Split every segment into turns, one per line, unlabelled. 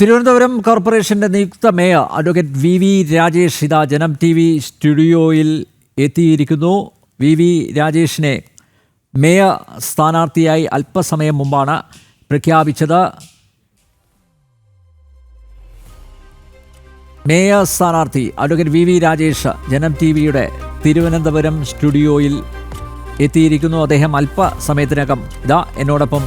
തിരുവനന്തപുരം കോർപ്പറേഷന്റെ നിയുക്ത mayor advocate V V Rajesh ഇതാ ജനം ടി വി സ്റ്റുഡിയോയിൽ എത്തിയിരിക്കുന്നു. വി വി രാജേഷിനെ മേയർ സ്ഥാനാർത്ഥിയായി അല്പസമയം മുമ്പാണ് പ്രഖ്യാപിച്ചത്. മേയർ സ്ഥാനാർത്ഥി അഡ്വക്കേറ്റ് വി വി രാജേഷ് ജനം ടി വിയുടെ തിരുവനന്തപുരം സ്റ്റുഡിയോയിൽ എത്തിയിരിക്കുന്നു. അദ്ദേഹം അല്പസമയത്തിനകം ഇതാ എന്നോടൊപ്പം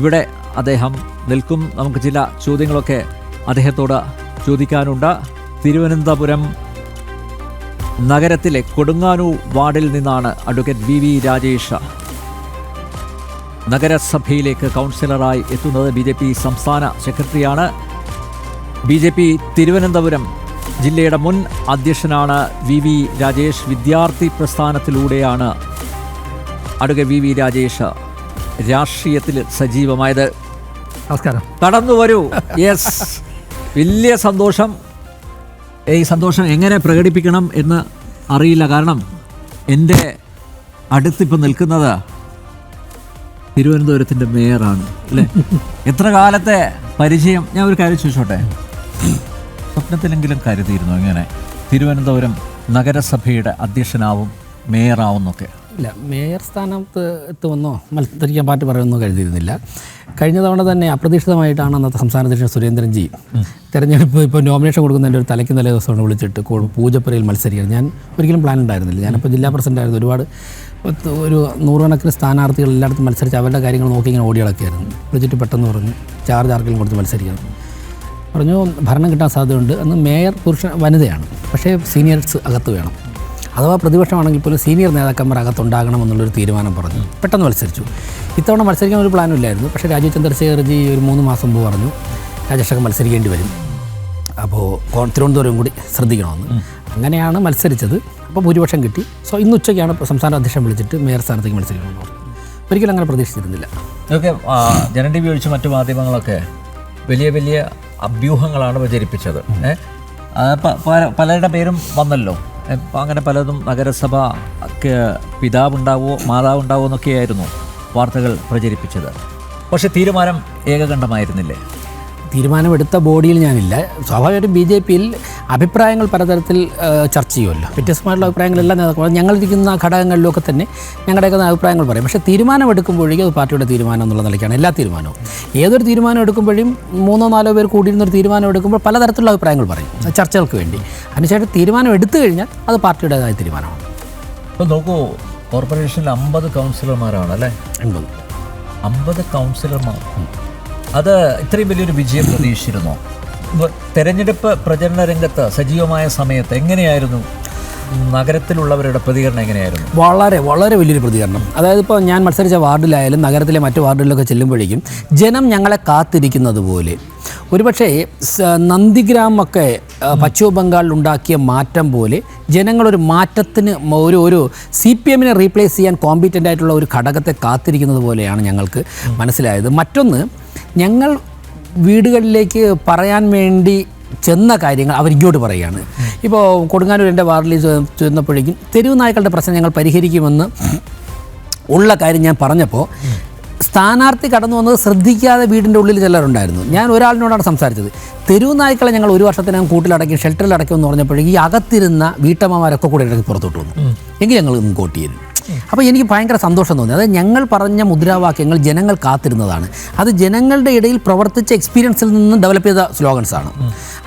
ഇവിടെ അദ്ദേഹം നിൽക്കും. നമുക്ക് ചില ചോദ്യങ്ങളൊക്കെ അദ്ദേഹത്തോട് ചോദിക്കാനുണ്ട്. തിരുവനന്തപുരം നഗരത്തിലെ കൊടുങ്ങാനൂർ വാർഡിൽ നിന്നാണ് അഡ്വക്കേറ്റ് വി വി രാജേഷ് നഗരസഭയിലേക്ക് കൗൺസിലറായി എത്തുന്നത്. ബി ജെ പി സംസ്ഥാന സെക്രട്ടറിയാണ്. ബി ജെ പി തിരുവനന്തപുരം ജില്ലയുടെ മുൻ അധ്യക്ഷനാണ് വി വി രാജേഷ്. വിദ്യാർത്ഥി പ്രസ്ഥാനത്തിലൂടെയാണ് അഡ്വക്കേറ്റ് വി വി രാജേഷ് രാഷ്ട്രീയത്തിൽ സജീവമായത്.
നമസ്കാരം.
കടന്നു വരൂ. യെസ് വലിയ സന്തോഷം. ഈ സന്തോഷം എങ്ങനെ പ്രകടിപ്പിക്കണം എന്ന് അറിയില്ല. കാരണം എന്റെ അടുത്തിപ്പോൾ നിൽക്കുന്നത് തിരുവനന്തപുരത്തിന്റെ മേയറാണ്. അല്ലേ? എത്ര കാലത്തെ പരിചയം? ഞാൻ ഒരു കാര്യം ചോദിച്ചോട്ടെ. സ്വപ്നത്തിലെങ്കിലും കരുതിയിരുന്നു ഇങ്ങനെ തിരുവനന്തപുരം നഗരസഭയുടെ അധ്യക്ഷനാവും മേയറാവുന്നൊക്കെ
ഇല്ല മേയർ സ്ഥാനത്ത് എത്തുമെന്നോ മത്സരിക്കാൻ പാർട്ടി പറയുമെന്നോ കരുതിയിരുന്നില്ല. കഴിഞ്ഞ തവണ തന്നെ അപ്രതീക്ഷിതമായിട്ടാണ് അന്നത്തെ സംസ്ഥാന അധ്യക്ഷൻ സുരേന്ദ്രൻജി തെരഞ്ഞെടുപ്പ് ഇപ്പോൾ നോമിനേഷൻ കൊടുക്കുന്നതിന്റെ ഒരു തലയ്ക്ക് തലേ ദിവസമാണ് വിളിച്ചിട്ട് പൂജപ്പുരയിൽ മത്സരിക്കുന്നത്. ഞാൻ ഒരിക്കലും പ്ലാൻ ഉണ്ടായിരുന്നില്ല. ഞാനിപ്പോൾ ജില്ലാ പ്രസിഡന്റ് ആയിരുന്നു. ഒരുപാട് ഒരു നൂറുകണക്കിന് സ്ഥാനാർത്ഥികൾ എല്ലായിടത്തും മത്സരിച്ച് അവരുടെ കാര്യങ്ങൾ നോക്കി ഇങ്ങനെ ഓടി നടക്കുകയായിരുന്നു. വിളിച്ചിട്ട് പെട്ടെന്ന് പറഞ്ഞു ചാർജ് ആർക്കെങ്കിലും കൊടുത്ത് മത്സരിക്കണം. പറഞ്ഞു ഭരണം കിട്ടാൻ സാധ്യതയുണ്ട്. അന്ന് മേയർ പുരുഷ വനിതയാണ്. പക്ഷേ സീനിയേഴ്സ് അകത്ത് വേണം. അഥവാ പ്രതിപക്ഷമാണെങ്കിൽ പോലും സീനിയർ നേതാക്കന്മാർ അകത്തുണ്ടാകണം എന്നുള്ളൊരു തീരുമാനം പറഞ്ഞു. പെട്ടെന്ന് മത്സരിച്ചു. ഇത്തവണ മത്സരിക്കാൻ ഒരു പ്ലാനും ഇല്ലായിരുന്നു പക്ഷേ രാജീവ് ചന്ദ്രശേഖർജി ഒരു മൂന്ന് മാസം മുമ്പ് പറഞ്ഞു രാജേഷൊക്കെ മത്സരിക്കേണ്ടി വരും. അപ്പോൾ തിരുവനന്തപുരം കൂടി ശ്രദ്ധിക്കണമെന്ന്. അങ്ങനെയാണ് മത്സരിച്ചത്. അപ്പോൾ ഭൂരിപക്ഷം കിട്ടി. സോ ഇന്ന് ഉച്ചയ്ക്കാണ് സംസ്ഥാന അധ്യക്ഷൻ വിളിച്ചിട്ട് മേയർ സ്ഥാനത്തേക്ക് മത്സരിക്കണമെന്ന് പറഞ്ഞു. ഒരിക്കലും അങ്ങനെ പ്രതീക്ഷിച്ചിരുന്നില്ല.
ഇതൊക്കെ ജനൻ ടി വി ഒഴിച്ച് മറ്റു മാധ്യമങ്ങളൊക്കെ വലിയ വലിയ അഭ്യൂഹങ്ങളാണ് പ്രചരിപ്പിച്ചത്. പലരുടെ പേരും വന്നല്ലോ. അങ്ങനെ പലതും നഗരസഭ പിതാവുണ്ടാവോ മാതാവുണ്ടാവോ എന്നൊക്കെയായിരുന്നു വാർത്തകൾ പ്രചരിപ്പിച്ചത്. പക്ഷേ തീരുമാനം ഏകകണ്ഠമായിരുന്നില്ലേ?
തീരുമാനമെടുത്ത ബോഡിയിൽ ഞാനില്ല. സ്വാഭാവികമായിട്ടും ബി ജെ പിയിൽ അഭിപ്രായങ്ങൾ പലതരത്തിൽ ചർച്ച ചെയ്യുമല്ലോ. വ്യത്യസ്തമായിട്ടുള്ള അഭിപ്രായങ്ങളെല്ലാം നേതാക്കളും ഞങ്ങളിരിക്കുന്ന ഘടകങ്ങളിലൊക്കെ തന്നെ ഞങ്ങളുടെയൊക്കെ അഭിപ്രായങ്ങൾ പറയും. പക്ഷേ തീരുമാനമെടുക്കുമ്പോഴേക്കും അത് പാർട്ടിയുടെ തീരുമാനം എന്നുള്ള നിലയ്ക്കാണ് എല്ലാ തീരുമാനവും. ഏതൊരു തീരുമാനം എടുക്കുമ്പോഴും മൂന്നോ നാലോ പേർ കൂടിയിരുന്നൊരു തീരുമാനം എടുക്കുമ്പോൾ പലതരത്തിലുള്ള അഭിപ്രായങ്ങൾ പറയും. ചർച്ചകൾക്ക് വേണ്ടി. അതിനുശേഷം തീരുമാനം എടുത്തു കഴിഞ്ഞാൽ അത് പാർട്ടിയുടേതായ തീരുമാനമാണ്.
ഇപ്പോൾ നോക്കൂ കോർപ്പറേഷനിൽ അമ്പത് കൗൺസിലർമാരാണ് അല്ലേ?
അമ്പത്
അമ്പത് കൗൺസിലർമാർ. അത് ഇത്രയും വലിയൊരു വിജയം പ്രതീക്ഷിച്ചിരുന്നോ? തെരഞ്ഞെടുപ്പ് പ്രചരണ രംഗത്ത് സജീവമായ സമയത്ത് എങ്ങനെയായിരുന്നു? നഗരത്തിലുള്ളവരുടെ പ്രതികരണം എങ്ങനെയായിരുന്നു?
വളരെ വളരെ വലിയൊരു പ്രതികരണം. അതായത് ഇപ്പോൾ ഞാൻ മത്സരിച്ച വാർഡിലായാലും നഗരത്തിലെ മറ്റു വാർഡുകളിലൊക്കെ ചെല്ലുമ്പോഴേക്കും ജനം ഞങ്ങളെ കാത്തിരിക്കുന്നത് പോലെ. ഒരുപക്ഷേ നന്ദിഗ്രാമൊക്കെ പശ്ചിമ ബംഗാളിൽ ഉണ്ടാക്കിയ മാറ്റം പോലെ ജനങ്ങളൊരു മാറ്റത്തിന് ഒരു ഒരു സി പി എമ്മിനെ റീപ്ലേസ് ചെയ്യാൻ കോമ്പീറ്റന്റ് ആയിട്ടുള്ള ഒരു ഘടകത്തെ കാത്തിരിക്കുന്നത് പോലെയാണ് ഞങ്ങൾക്ക് മനസ്സിലായത്. മറ്റൊന്ന് ഞങ്ങൾ വീടുകളിലേക്ക് പറയാൻ വേണ്ടി ചെന്ന കാര്യങ്ങൾ അവരിങ്ങോട്ട് പറയുകയാണ്. ഇപ്പോൾ കൊടുങ്ങാനൂർ എന്റെ വാർഡിൽ ചെന്നപ്പോഴേക്കും തെരുവ് നായ്ക്കളുടെ പ്രശ്നം ഞങ്ങൾ പരിഹരിക്കുമെന്ന് ഉള്ള കാര്യം ഞാൻ പറഞ്ഞപ്പോൾ സ്ഥാനാർത്ഥി കടന്നു വന്നത് ശ്രദ്ധിക്കാതെ വീടിന്റെ ഉള്ളിൽ ചിലരുണ്ടായിരുന്നു. ഞാൻ ഒരാളിനോടാണ് സംസാരിച്ചത്. തെരുവ് നായ്ക്കളെ ഞങ്ങൾ ഒരു വർഷത്തിനകം കൂട്ടിലടക്കി ഷെൽട്ടറിൽ എന്ന് പറഞ്ഞപ്പോഴേക്കും ഈ അകത്തിരുന്ന വീട്ടമ്മമാരൊക്കെ കൂടെ ഇടയ്ക്ക് പുറത്തോട്ട് വന്നു. എങ്കിൽ ഞങ്ങൾ ചെയ്തു അപ്പോൾ എനിക്ക് ഭയങ്കര സന്തോഷം തോന്നി. അതായത് ഞങ്ങൾ പറഞ്ഞ മുദ്രാവാക്യങ്ങൾ ജനങ്ങൾ കാത്തിരുന്നതാണ്. അത് ജനങ്ങളുടെ ഇടയിൽ പ്രവർത്തിച്ച എക്സ്പീരിയൻസിൽ നിന്ന് ഡെവലപ്പ് ചെയ്ത സ്ലോഗൻസാണ്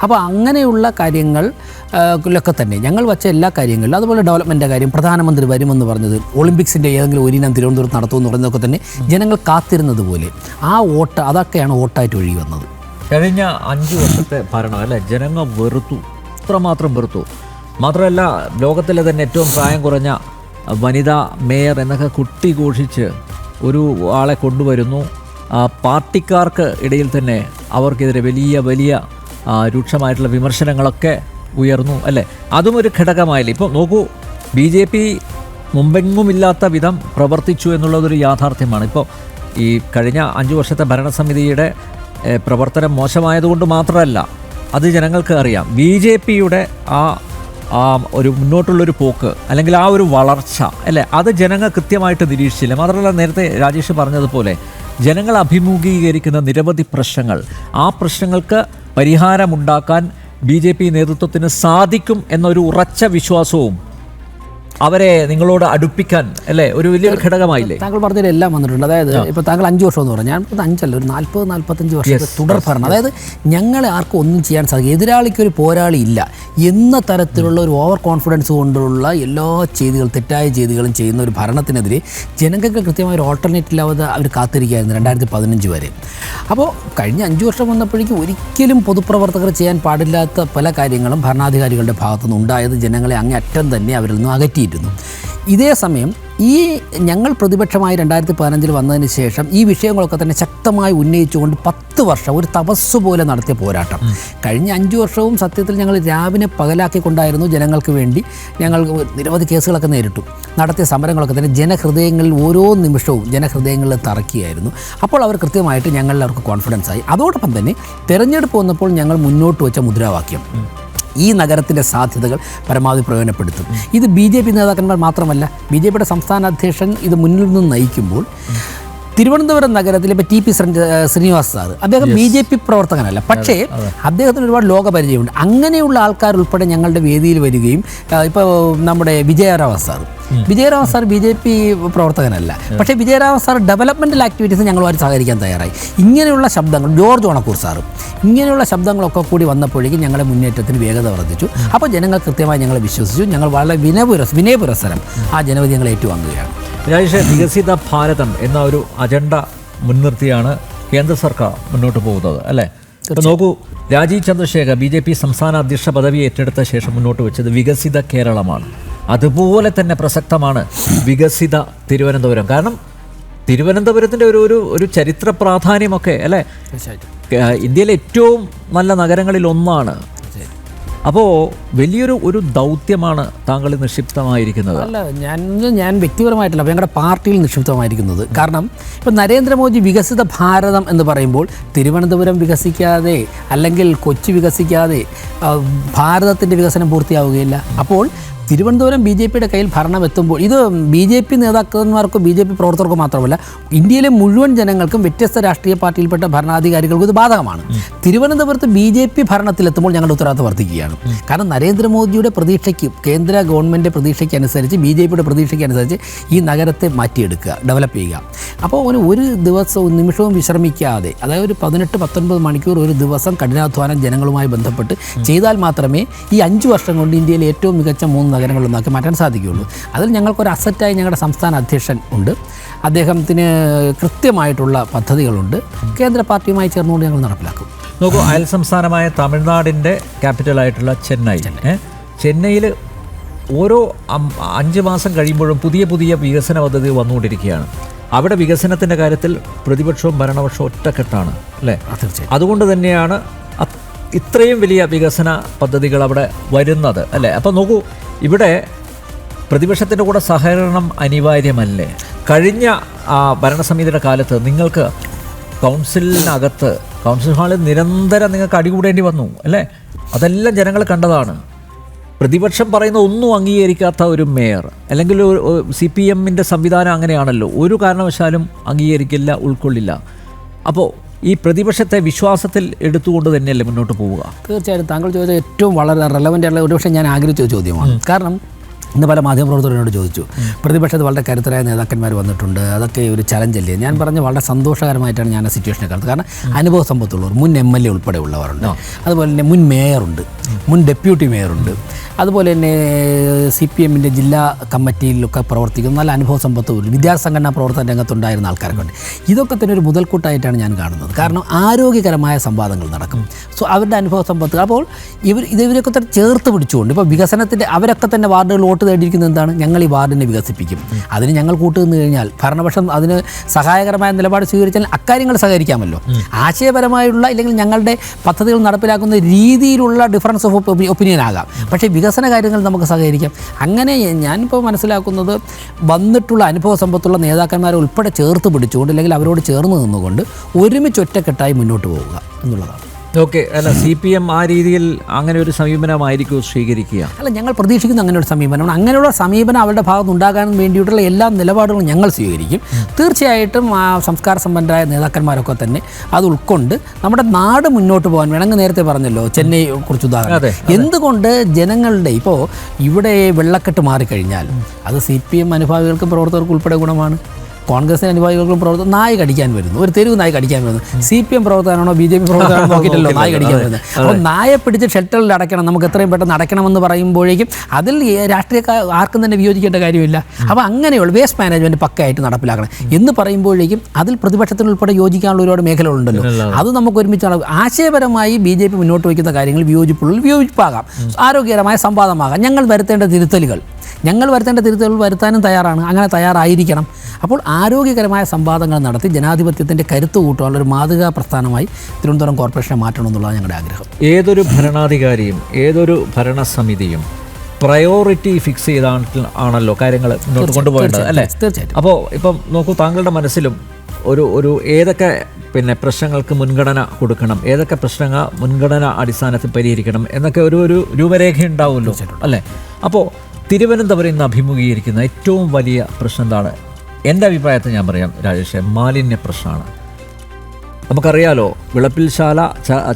അപ്പോൾ അങ്ങനെയുള്ള കാര്യങ്ങൾ ലൊക്കെ തന്നെ. ഞങ്ങൾ വച്ച എല്ലാ കാര്യങ്ങളിലും അതുപോലെ ഡെവലപ്മെന്റെ കാര്യം പ്രധാനമന്ത്രി വരുമെന്ന് പറഞ്ഞത് ഒളിമ്പിക്സിന്റെ ഏതെങ്കിലും ഒരു ഇനം തിരുവനന്തപുരത്ത് നടത്തുമെന്ന് പറയുന്നതൊക്കെ തന്നെ ജനങ്ങൾ കാത്തിരുന്നത് പോലെ. ആ വോട്ട് അതൊക്കെയാണ് വോട്ടായിട്ട് ഒഴുകി വന്നത്.
കഴിഞ്ഞ അഞ്ച് വർഷത്തെ ഭരണം അല്ലെ? ജനങ്ങൾ വെറുത്തു. ഇത്രമാത്രം വെറുത്തു. മാത്രമല്ല ലോകത്തിലെ തന്നെ ഏറ്റവും പ്രായം കുറഞ്ഞ വനിതാ മേയർ എന്നൊക്കെ കുട്ടി ഘോഷിച്ച് ഒരു ആളെ കൊണ്ടുവരുന്നു. പാർട്ടിക്കാർക്ക് ഇടയിൽ തന്നെ അവർക്കെതിരെ വലിയ വലിയ രൂക്ഷമായിട്ടുള്ള വിമർശനങ്ങളൊക്കെ ഉയർന്നു അല്ലേ? അതും ഒരു ഘടകമായില്ലേ? ഇപ്പോൾ നോക്കൂ ബി ജെ പി മുമ്പെങ്ങുമില്ലാത്ത വിധം പ്രവർത്തിച്ചു എന്നുള്ളതൊരു യാഥാർത്ഥ്യമാണ്. ഇപ്പോൾ ഈ കഴിഞ്ഞ അഞ്ച് വർഷത്തെ ഭരണസമിതിയുടെ പ്രവർത്തനം മോശമായതുകൊണ്ട് മാത്രമല്ല അത് ജനങ്ങൾക്ക് അറിയാം. ബി ജെ പിയുടെ ആ ഒരു മുന്നോട്ടുള്ളൊരു പോക്ക് അല്ലെങ്കിൽ ആ ഒരു വളർച്ച അല്ലേ? അത് ജനങ്ങൾ കൃത്യമായിട്ട് നിരീക്ഷിച്ചില്ല. മാത്രമല്ല നേരത്തെ രാജേഷ് പറഞ്ഞതുപോലെ ജനങ്ങൾ അഭിമുഖീകരിക്കുന്ന നിരവധി പ്രശ്നങ്ങൾ. ആ പ്രശ്നങ്ങൾക്ക് പരിഹാരമുണ്ടാക്കാൻ ബി ജെ പി നേതൃത്വത്തിന് സാധിക്കും എന്നൊരു ഉറച്ച വിശ്വാസവും അവരെ നിങ്ങളോട് അടുപ്പിക്കാൻ അല്ലേ? ഒരു വലിയൊരു ഘടകമായില്ലേ?
താങ്കൾ പറഞ്ഞതിൽ എല്ലാം വന്നിട്ടുണ്ട്. അതായത് ഇപ്പോൾ താങ്കൾ അഞ്ച് വർഷം എന്ന് പറഞ്ഞു. ഞാൻ അഞ്ചല്ല ഒരു നാൽപ്പത് നാൽപ്പത്തഞ്ച് വർഷം തുടർ ഭരണം. അതായത് ഞങ്ങളെ ആർക്കും ഒന്നും ചെയ്യാൻ സാധിക്കും എതിരാളിക്ക് ഒരു പോരാളി ഇല്ല. എന്ന തരത്തിലുള്ള ഒരു ഓവർ കോൺഫിഡൻസ് കൊണ്ടുള്ള എല്ലാ ചെയ്തികൾ തെറ്റായ ചെയ്തികളും ചെയ്യുന്ന ഒരു ഭരണത്തിനെതിരെ ജനങ്ങൾക്ക് കൃത്യമായ ഒരു ഓൾട്ടർനേറ്റ് ഇല്ലാതെ അവർ കാത്തിരിക്കുകയായിരുന്നു രണ്ടായിരത്തി പതിനഞ്ച് വരെ. അപ്പോൾ കഴിഞ്ഞ അഞ്ച് വർഷം വന്നപ്പോഴേക്കും ഒരിക്കലും പൊതുപ്രവർത്തകർ ചെയ്യാൻ പാടില്ലാത്ത പല കാര്യങ്ങളും ഭരണാധികാരികളുടെ ഭാഗത്തുനിന്ന് ഉണ്ടായത് ജനങ്ങളെ അങ്ങേ അറ്റം തന്നെ അവരിൽ നിന്ന് അകറ്റിയിരുന്നു ഇതേ സമയം ഈ ഞങ്ങൾ പ്രതിപക്ഷമായി രണ്ടായിരത്തി പതിനഞ്ചിൽ വന്നതിന് ശേഷം ഈ വിഷയങ്ങളൊക്കെ തന്നെ ശക്തമായി ഉന്നയിച്ചുകൊണ്ട് പത്ത് വർഷം ഒരു തപസ് പോലെ നടത്തിയ പോരാട്ടം. കഴിഞ്ഞ അഞ്ച് വർഷവും സത്യത്തിൽ ഞങ്ങൾ രാവിനെ പകലാക്കിക്കൊണ്ടായിരുന്നു ജനങ്ങൾക്ക് വേണ്ടി ഞങ്ങൾ നിരവധി കേസുകളൊക്കെ നേരിട്ടു. നടത്തിയ സമരങ്ങളൊക്കെ തന്നെ ജനഹൃദയങ്ങളിൽ ഓരോ നിമിഷവും ജനഹൃദയങ്ങളിൽ തറക്കിയായിരുന്നു. അപ്പോൾ അവർ കൃത്യമായിട്ട് ഞങ്ങളിൽ അവർക്ക് കോൺഫിഡൻസ് ആയി. അതോടൊപ്പം തന്നെ തെരഞ്ഞെടുപ്പ് വന്നപ്പോൾ ഞങ്ങൾ മുന്നോട്ട് വെച്ച മുദ്രാവാക്യം. ഈ നഗരത്തിന്റെ സാധ്യതകൾ പരമാവധി പ്രയോജനപ്പെടുത്തും. ഇത് ബി ജെ പി നേതാക്കന്മാർ മാത്രമല്ല ബി ജെ പിയുടെ സംസ്ഥാന അധ്യക്ഷൻ ഇത് മുന്നിൽ നിന്ന് നയിക്കുമ്പോൾ തിരുവനന്തപുരം നഗരത്തിലെ ഇപ്പോൾ T P Sree- Sreenivas sir അദ്ദേഹം ബി ജെ പി പ്രവർത്തകനല്ല. പക്ഷേ അദ്ദേഹത്തിന് ഒരുപാട് ലോകപരിചയമുണ്ട് അങ്ങനെയുള്ള ആൾക്കാർ ഉൾപ്പെടെ ഞങ്ങളുടെ വേദിയിൽ വരികയും ഇപ്പോൾ നമ്മുടെ Vijayarava sir Vijayarama sir B J P പ്രവർത്തകനല്ല. പക്ഷേ വിജയരാമ സാർ ഡെവലപ്മെന്റൽ ആക്ടിവിറ്റീസ് ഞങ്ങളുമായി സഹകരിക്കാൻ തയ്യാറായി. ഇങ്ങനെയുള്ള ശബ്ദങ്ങൾ ജോർജ് ഓണക്കൂർ സാറും ഇങ്ങനെയുള്ള ശബ്ദങ്ങളൊക്കെ കൂടി വന്നപ്പോഴേക്കും ഞങ്ങളുടെ മുന്നേറ്റത്തിന് വേഗത വർദ്ധിച്ചു. അപ്പോൾ ജനങ്ങൾ കൃത്യമായി ഞങ്ങളെ വിശ്വസിച്ചു. ഞങ്ങൾ വളരെ വിനയപുര വിനയപുരസരം ആ ജനവിധി ഞങ്ങൾ ഏറ്റുവാങ്ങുകയാണ്.
രാജേഷ് വികസിത ഭാരതം എന്ന ഒരു അജണ്ട മുൻനിർത്തിയാണ് കേന്ദ്ര സർക്കാർ മുന്നോട്ട് പോകുന്നത് അല്ലേ? നോക്കൂ Rajeev Chandrasekhar B J P സംസ്ഥാന അധ്യക്ഷ പദവി ഏറ്റെടുത്ത ശേഷം മുന്നോട്ട് വെച്ചത് വികസിത കേരളമാണ്. അതുപോലെ തന്നെ പ്രസക്തമാണ് വികസിത തിരുവനന്തപുരം. കാരണം തിരുവനന്തപുരത്തിന്റെ ഒരു ഒരു ഒരു ചരിത്ര പ്രാധാന്യമൊക്കെ അല്ലേ? ഇന്ത്യയിലെ ഏറ്റവും നല്ല നഗരങ്ങളിൽ ഒന്നാണ്. അപ്പോൾ വലിയൊരു ഒരു ദൗത്യമാണ് താങ്കൾ നിക്ഷിപ്തമായിരിക്കുന്നത്.
അല്ല ഞാൻ ഞാൻ വ്യക്തിപരമായിട്ടല്ല ഞങ്ങളുടെ പാർട്ടിയിൽ നിക്ഷിപ്തമായിരിക്കുന്നത്. കാരണം ഇപ്പം നരേന്ദ്രമോദി വികസിത ഭാരതം എന്ന് പറയുമ്പോൾ തിരുവനന്തപുരം വികസിക്കാതെ അല്ലെങ്കിൽ കൊച്ചി വികസിക്കാതെ ഭാരതത്തിന്റെ വികസനം പൂർത്തിയാവുകയില്ല. അപ്പോൾ തിരുവനന്തപുരം ബി ജെ പിയുടെ കയ്യിൽ ഭരണം എത്തുമ്പോൾ ഇത് ബി ജെ പി നേതാക്കന്മാർക്കും ബി ജെ പി പ്രവർത്തകർക്കും മാത്രമല്ല ഇന്ത്യയിലെ മുഴുവൻ ജനങ്ങൾക്കും വ്യത്യസ്ത രാഷ്ട്രീയ പാർട്ടിയിൽപ്പെട്ട ഭരണാധികാരികൾക്കും ഇത് ബാധകമാണ്. തിരുവനന്തപുരത്ത് ബി ജെ പി ഭരണത്തിലെത്തുമ്പോൾ ഞങ്ങളുടെ ഉത്തരവാദിത്വം വർദ്ധിക്കുകയാണ്. കാരണം നരേന്ദ്രമോദിയുടെ പ്രതീക്ഷയ്ക്ക് കേന്ദ്ര ഗവൺമെന്റ് പ്രതീക്ഷയ്ക്ക് അനുസരിച്ച് ബി ജെ പിയുടെ പ്രതീക്ഷയ്ക്ക് അനുസരിച്ച് ഈ നഗരത്തെ മാറ്റിയെടുക്കുക ഡെവലപ്പ് ചെയ്യുക. അപ്പോൾ ഒരു ഒരു ദിവസവും നിമിഷവും വിശ്രമിക്കാതെ അതായത് ഒരു പതിനെട്ട് പത്തൊൻപത് മണിക്കൂർ ഒരു ദിവസം കഠിനാധ്വാനം ജനങ്ങളുമായി ബന്ധപ്പെട്ട് ചെയ്താൽ മാത്രമേ ഈ അഞ്ച് വർഷം കൊണ്ട് ഇന്ത്യയിലെ ഏറ്റവും മികച്ച മൂന്ന് നഗരങ്ങളിലൊന്നാക്കി മാറ്റാൻ സാധിക്കുകയുള്ളൂ. അതിൽ ഞങ്ങൾക്കൊരു അസറ്റായി ഞങ്ങളുടെ സംസ്ഥാന അധ്യക്ഷൻ ഉണ്ട്. അദ്ദേഹത്തിന് കൃത്യമായിട്ടുള്ള പദ്ധതികളുണ്ട്. കേന്ദ്ര പാർട്ടിയുമായി ചേർന്നുകൊണ്ട് ഞങ്ങൾ നടപ്പിലാക്കും.
നോക്കൂ അയൽ സംസ്ഥാനമായ തമിഴ്നാടിന്റെ ക്യാപിറ്റലായിട്ടുള്ള ചെന്നൈ. ചെന്നൈയിൽ ഓരോ അഞ്ച് മാസം കഴിയുമ്പോഴും പുതിയ പുതിയ വികസന പദ്ധതി വന്നുകൊണ്ടിരിക്കുകയാണ്. അവിടെ വികസനത്തിന്റെ കാര്യത്തിൽ പ്രതിപക്ഷവും ഭരണപക്ഷവും ഒറ്റക്കെട്ടാണ് അല്ലേ?
തീർച്ചയായും
അതുകൊണ്ട് തന്നെയാണ് ഇത്രയും വലിയ വികസന പദ്ധതികൾ അവിടെ വരുന്നത് അല്ലേ? അപ്പോൾ നോക്കൂ ഇവിടെ പ്രതിപക്ഷത്തിന്റെ കൂടെ സഹകരണം അനിവാര്യമല്ലേ? കഴിഞ്ഞ ഭരണസമിതിയുടെ കാലത്ത് നിങ്ങൾക്ക് കൗൺസിലിനകത്ത് കൗൺസിൽ ഹാളിൽ നിരന്തരം നിങ്ങൾക്ക് അടികൂടേണ്ടി വന്നു അല്ലേ? അതെല്ലാം ജനങ്ങൾ കണ്ടതാണ്. പ്രതിപക്ഷം പറയുന്ന ഒന്നും അംഗീകരിക്കാത്ത ഒരു മേയർ അല്ലെങ്കിൽ സി പി എമ്മിന്റെ സംവിധാനം അങ്ങനെയാണല്ലോ. ഒരു കാരണവശാലും അംഗീകരിക്കില്ല ഉൾക്കൊള്ളില്ല. അപ്പോൾ ഈ പ്രതിപക്ഷത്തെ വിശ്വാസത്തിൽ എടുത്തുകൊണ്ട് തന്നെയല്ലേ മുന്നോട്ട് പോവുക?
തീർച്ചയായിട്ടും താങ്കൾ ചോദിച്ച ഏറ്റവും വളരെ റെലവന്റ് ആയിട്ടുള്ള ഒരുപക്ഷെ ഞാൻ ആഗ്രഹിച്ച ചോദ്യമാണ്. കാരണം ഇന്ന് പല മാധ്യമപ്രവർത്തകരോട് ചോദിച്ചു. പ്രതിപക്ഷത്ത് വളരെ കരുത്തരായ നേതാക്കന്മാർ വന്നിട്ടുണ്ട്. അതൊക്കെ ഒരു ചലഞ്ചല്ലേ ഞാൻ പറഞ്ഞ വളരെ സന്തോഷകരമായിട്ടാണ് ഞാൻ ആ സിറ്റുവേഷനെ കാണുന്നത് കാരണം അനുഭവ സമ്പത്തുള്ളവർ മുൻ എം എൽ എ ഉൾപ്പെടെ ഉള്ളവരുണ്ട്. അതുപോലെ തന്നെ മുൻ മേയറുണ്ട് മുൻ ഡെപ്യൂട്ടി മേയറുണ്ട് അതുപോലെ തന്നെ സി പി എമ്മിന്റെ ജില്ലാ കമ്മിറ്റിയിലൊക്കെ പ്രവർത്തിക്കുന്ന നല്ല അനുഭവ സമ്പത്ത് വിദ്യാർത്ഥി സംഘടനാ പ്രവർത്തന രംഗത്തുണ്ടായിരുന്ന ആൾക്കാരൊക്കെ ഉണ്ട് ഇതൊക്കെ തന്നെ ഒരു മുതൽക്കൂട്ടായിട്ടാണ് ഞാൻ കാണുന്നത്. കാരണം ആരോഗ്യകരമായ സംവാദങ്ങൾ നടക്കും. സോ അവരുടെ അനുഭവ സമ്പത്ത്. അപ്പോൾ ഇവർ ഇത് ഇവരൊക്കെ തന്നെ ചേർത്ത് പിടിച്ചുകൊണ്ട് ഇപ്പോൾ വികസനത്തിന്റെ അവരൊക്കെ തന്നെ വാർഡുകൾ തേടിയിരിക്കുന്നത് എന്താണ്? ഞങ്ങൾ ഈ വാർഡിനെ വികസിപ്പിക്കും. അതിന് ഞങ്ങൾ കൂട്ടുനിന്ന് കഴിഞ്ഞാൽ ഭരണപക്ഷം അതിന് സഹായകരമായ നിലപാട് സ്വീകരിച്ചാൽ അക്കാര്യങ്ങൾ സഹകരിക്കാമല്ലോ. ആശയപരമായുള്ള അല്ലെങ്കിൽ ഞങ്ങളുടെ പദ്ധതികൾ നടപ്പിലാക്കുന്ന രീതിയിലുള്ള ഡിഫറൻസ് ഓഫ് ഒപ്പീനിയൻ ആകാം. പക്ഷേ വികസന കാര്യങ്ങൾ നമുക്ക് സഹകരിക്കാം. അങ്ങനെ ഞാനിപ്പോൾ മനസ്സിലാക്കുന്നത് വന്നിട്ടുള്ള അനുഭവ സമ്പത്തുള്ള നേതാക്കന്മാരെ ഉൾപ്പെടെ ചേർത്ത് പിടിച്ചുകൊണ്ട് അല്ലെങ്കിൽ അവരോട് ചേർന്ന് നിന്നുകൊണ്ട് ഒരുമിച്ച് ഒറ്റക്കെട്ടായി മുന്നോട്ട് പോവുക എന്നുള്ളതാണ്.
ഓക്കെ അല്ല സി പി എം ആ രീതിയിൽ അങ്ങനെ ഒരു സമീപനമായിരിക്കും സ്വീകരിക്കുക.
അല്ല ഞങ്ങൾ പ്രതീക്ഷിക്കുന്ന അങ്ങനെ ഒരു സമീപനമാണ് അങ്ങനെയുള്ള സമീപനം അവരുടെ ഭാഗത്ത് ഉണ്ടാകാൻ വേണ്ടിയിട്ടുള്ള എല്ലാ നിലപാടുകളും ഞങ്ങൾ സ്വീകരിക്കും. തീർച്ചയായിട്ടും ആ സംസ്കാര സമ്പന്നരായ നേതാക്കന്മാരൊക്കെ തന്നെ അത് ഉൾക്കൊണ്ട് നമ്മുടെ നാട് മുന്നോട്ട് പോകാൻ വേണമെങ്കിൽ നേരത്തെ പറഞ്ഞല്ലോ ചെന്നൈ കുറിച്ച് ഉദാഹരണം. എന്തുകൊണ്ട് ജനങ്ങളുടെ ഇപ്പോൾ ഇവിടെ വെള്ളക്കെട്ട് മാറിക്കഴിഞ്ഞാൽ അത് സി പി എം അനുഭാവികൾക്കും പ്രവർത്തകർക്കും ഉൾപ്പെടെ ഗുണമാണ്? കോൺഗ്രസിന് അനുഭാവികൾക്കും പ്രവർത്തനം നായ കടിക്കാൻ വരുന്നു. ഒരു തെരുവ് നായ കടിക്കാൻ വരുന്നു. സി പി എം പ്രവർത്തനാണോ ബി ജെ പി പ്രവർത്തനമാണോ നോക്കിയിട്ടല്ലോ നായ കടിക്കാൻ വരുന്നത്. അപ്പോൾ നായ പിടിച്ച് ഷെൽട്ടറിൽ അടയ്ക്കണം. നമുക്ക് എത്രയും പെട്ടെന്ന് അടയ്ക്കണമെന്ന് പറയുമ്പോഴേക്കും അതിൽ രാഷ്ട്രീയക്കാർ ആർക്കും തന്നെ വിയോജിക്കേണ്ട കാര്യമില്ല. അപ്പോൾ അങ്ങനെയുള്ള വേസ്റ്റ് മാനേജ്മെന്റ് പക്കയായിട്ട് നടപ്പിലാക്കണം. എന്ന് പറയുമ്പോഴേക്കും അതിൽ പ്രതിപക്ഷത്തിന് ഉൾപ്പെടെ യോജിക്കാനുള്ള ഒരുപാട് മേഖലകളുണ്ടല്ലോ. അത് നമുക്ക് ഒരുമിച്ച് ആശയപരമായി ബി ജെ പി മുന്നോട്ട് വയ്ക്കുന്ന കാര്യങ്ങൾ വിയോജിപ്പുള്ളിൽ വിയോജിപ്പാകാം. ആരോഗ്യകരമായ സംവാദമാകാം. ഞങ്ങൾ വരുത്തേണ്ട തിരുത്തലുകൾ. ഞങ്ങൾ വരുത്തേണ്ട തിരുത്തലുകൾ വരുത്താനും തയ്യാറാണ്. അങ്ങനെ തയ്യാറായിരിക്കണം. അപ്പോൾ ആരോഗ്യകരമായ സംവാദങ്ങൾ നടത്തി ജനാധിപത്യത്തിന്റെ കരുത്ത് കൂട്ടാനുള്ള ഒരു മാതൃകാ പ്രസ്ഥാനമായി തിരുവനന്തപുരം കോർപ്പറേഷനെ മാറ്റണം എന്നുള്ളതാണ് ഞങ്ങളുടെ ആഗ്രഹം.
ഏതൊരു ഭരണാധികാരിയും ഏതൊരു ഭരണസമിതിയും പ്രയോറിറ്റി ഫിക്സ് ചെയ്താണ് ആണല്ലോ കാര്യങ്ങൾ മുന്നോട്ട് കൊണ്ടുപോകേണ്ടത് അല്ലേ?
തീർച്ചയായിട്ടും.
അപ്പോൾ ഇപ്പം നോക്കൂ താങ്കളുടെ മനസ്സിലും ഒരു ഒരു ഏതൊക്കെ പിന്നെ പ്രശ്നങ്ങൾക്ക് മുൻഗണന കൊടുക്കണം ഏതൊക്കെ പ്രശ്നങ്ങൾ മുൻഗണന അടിസ്ഥാനത്തിൽ പരിഹരിക്കണം എന്നൊക്കെ ഒരു ഒരു രൂപരേഖ ഉണ്ടാവുമല്ലോ അല്ലേ? അപ്പോൾ തിരുവനന്തപുരം ഇന്ന് അഭിമുഖീകരിക്കുന്ന ഏറ്റവും വലിയ പ്രശ്നം എന്താണ്? എന്റെ അഭിപ്രായത്തിൽ ഞാൻ പറയാം രാജേഷ് മാലിന്യ പ്രശ്നമാണ്. നമുക്കറിയാലോ വിളപ്പിൽശാല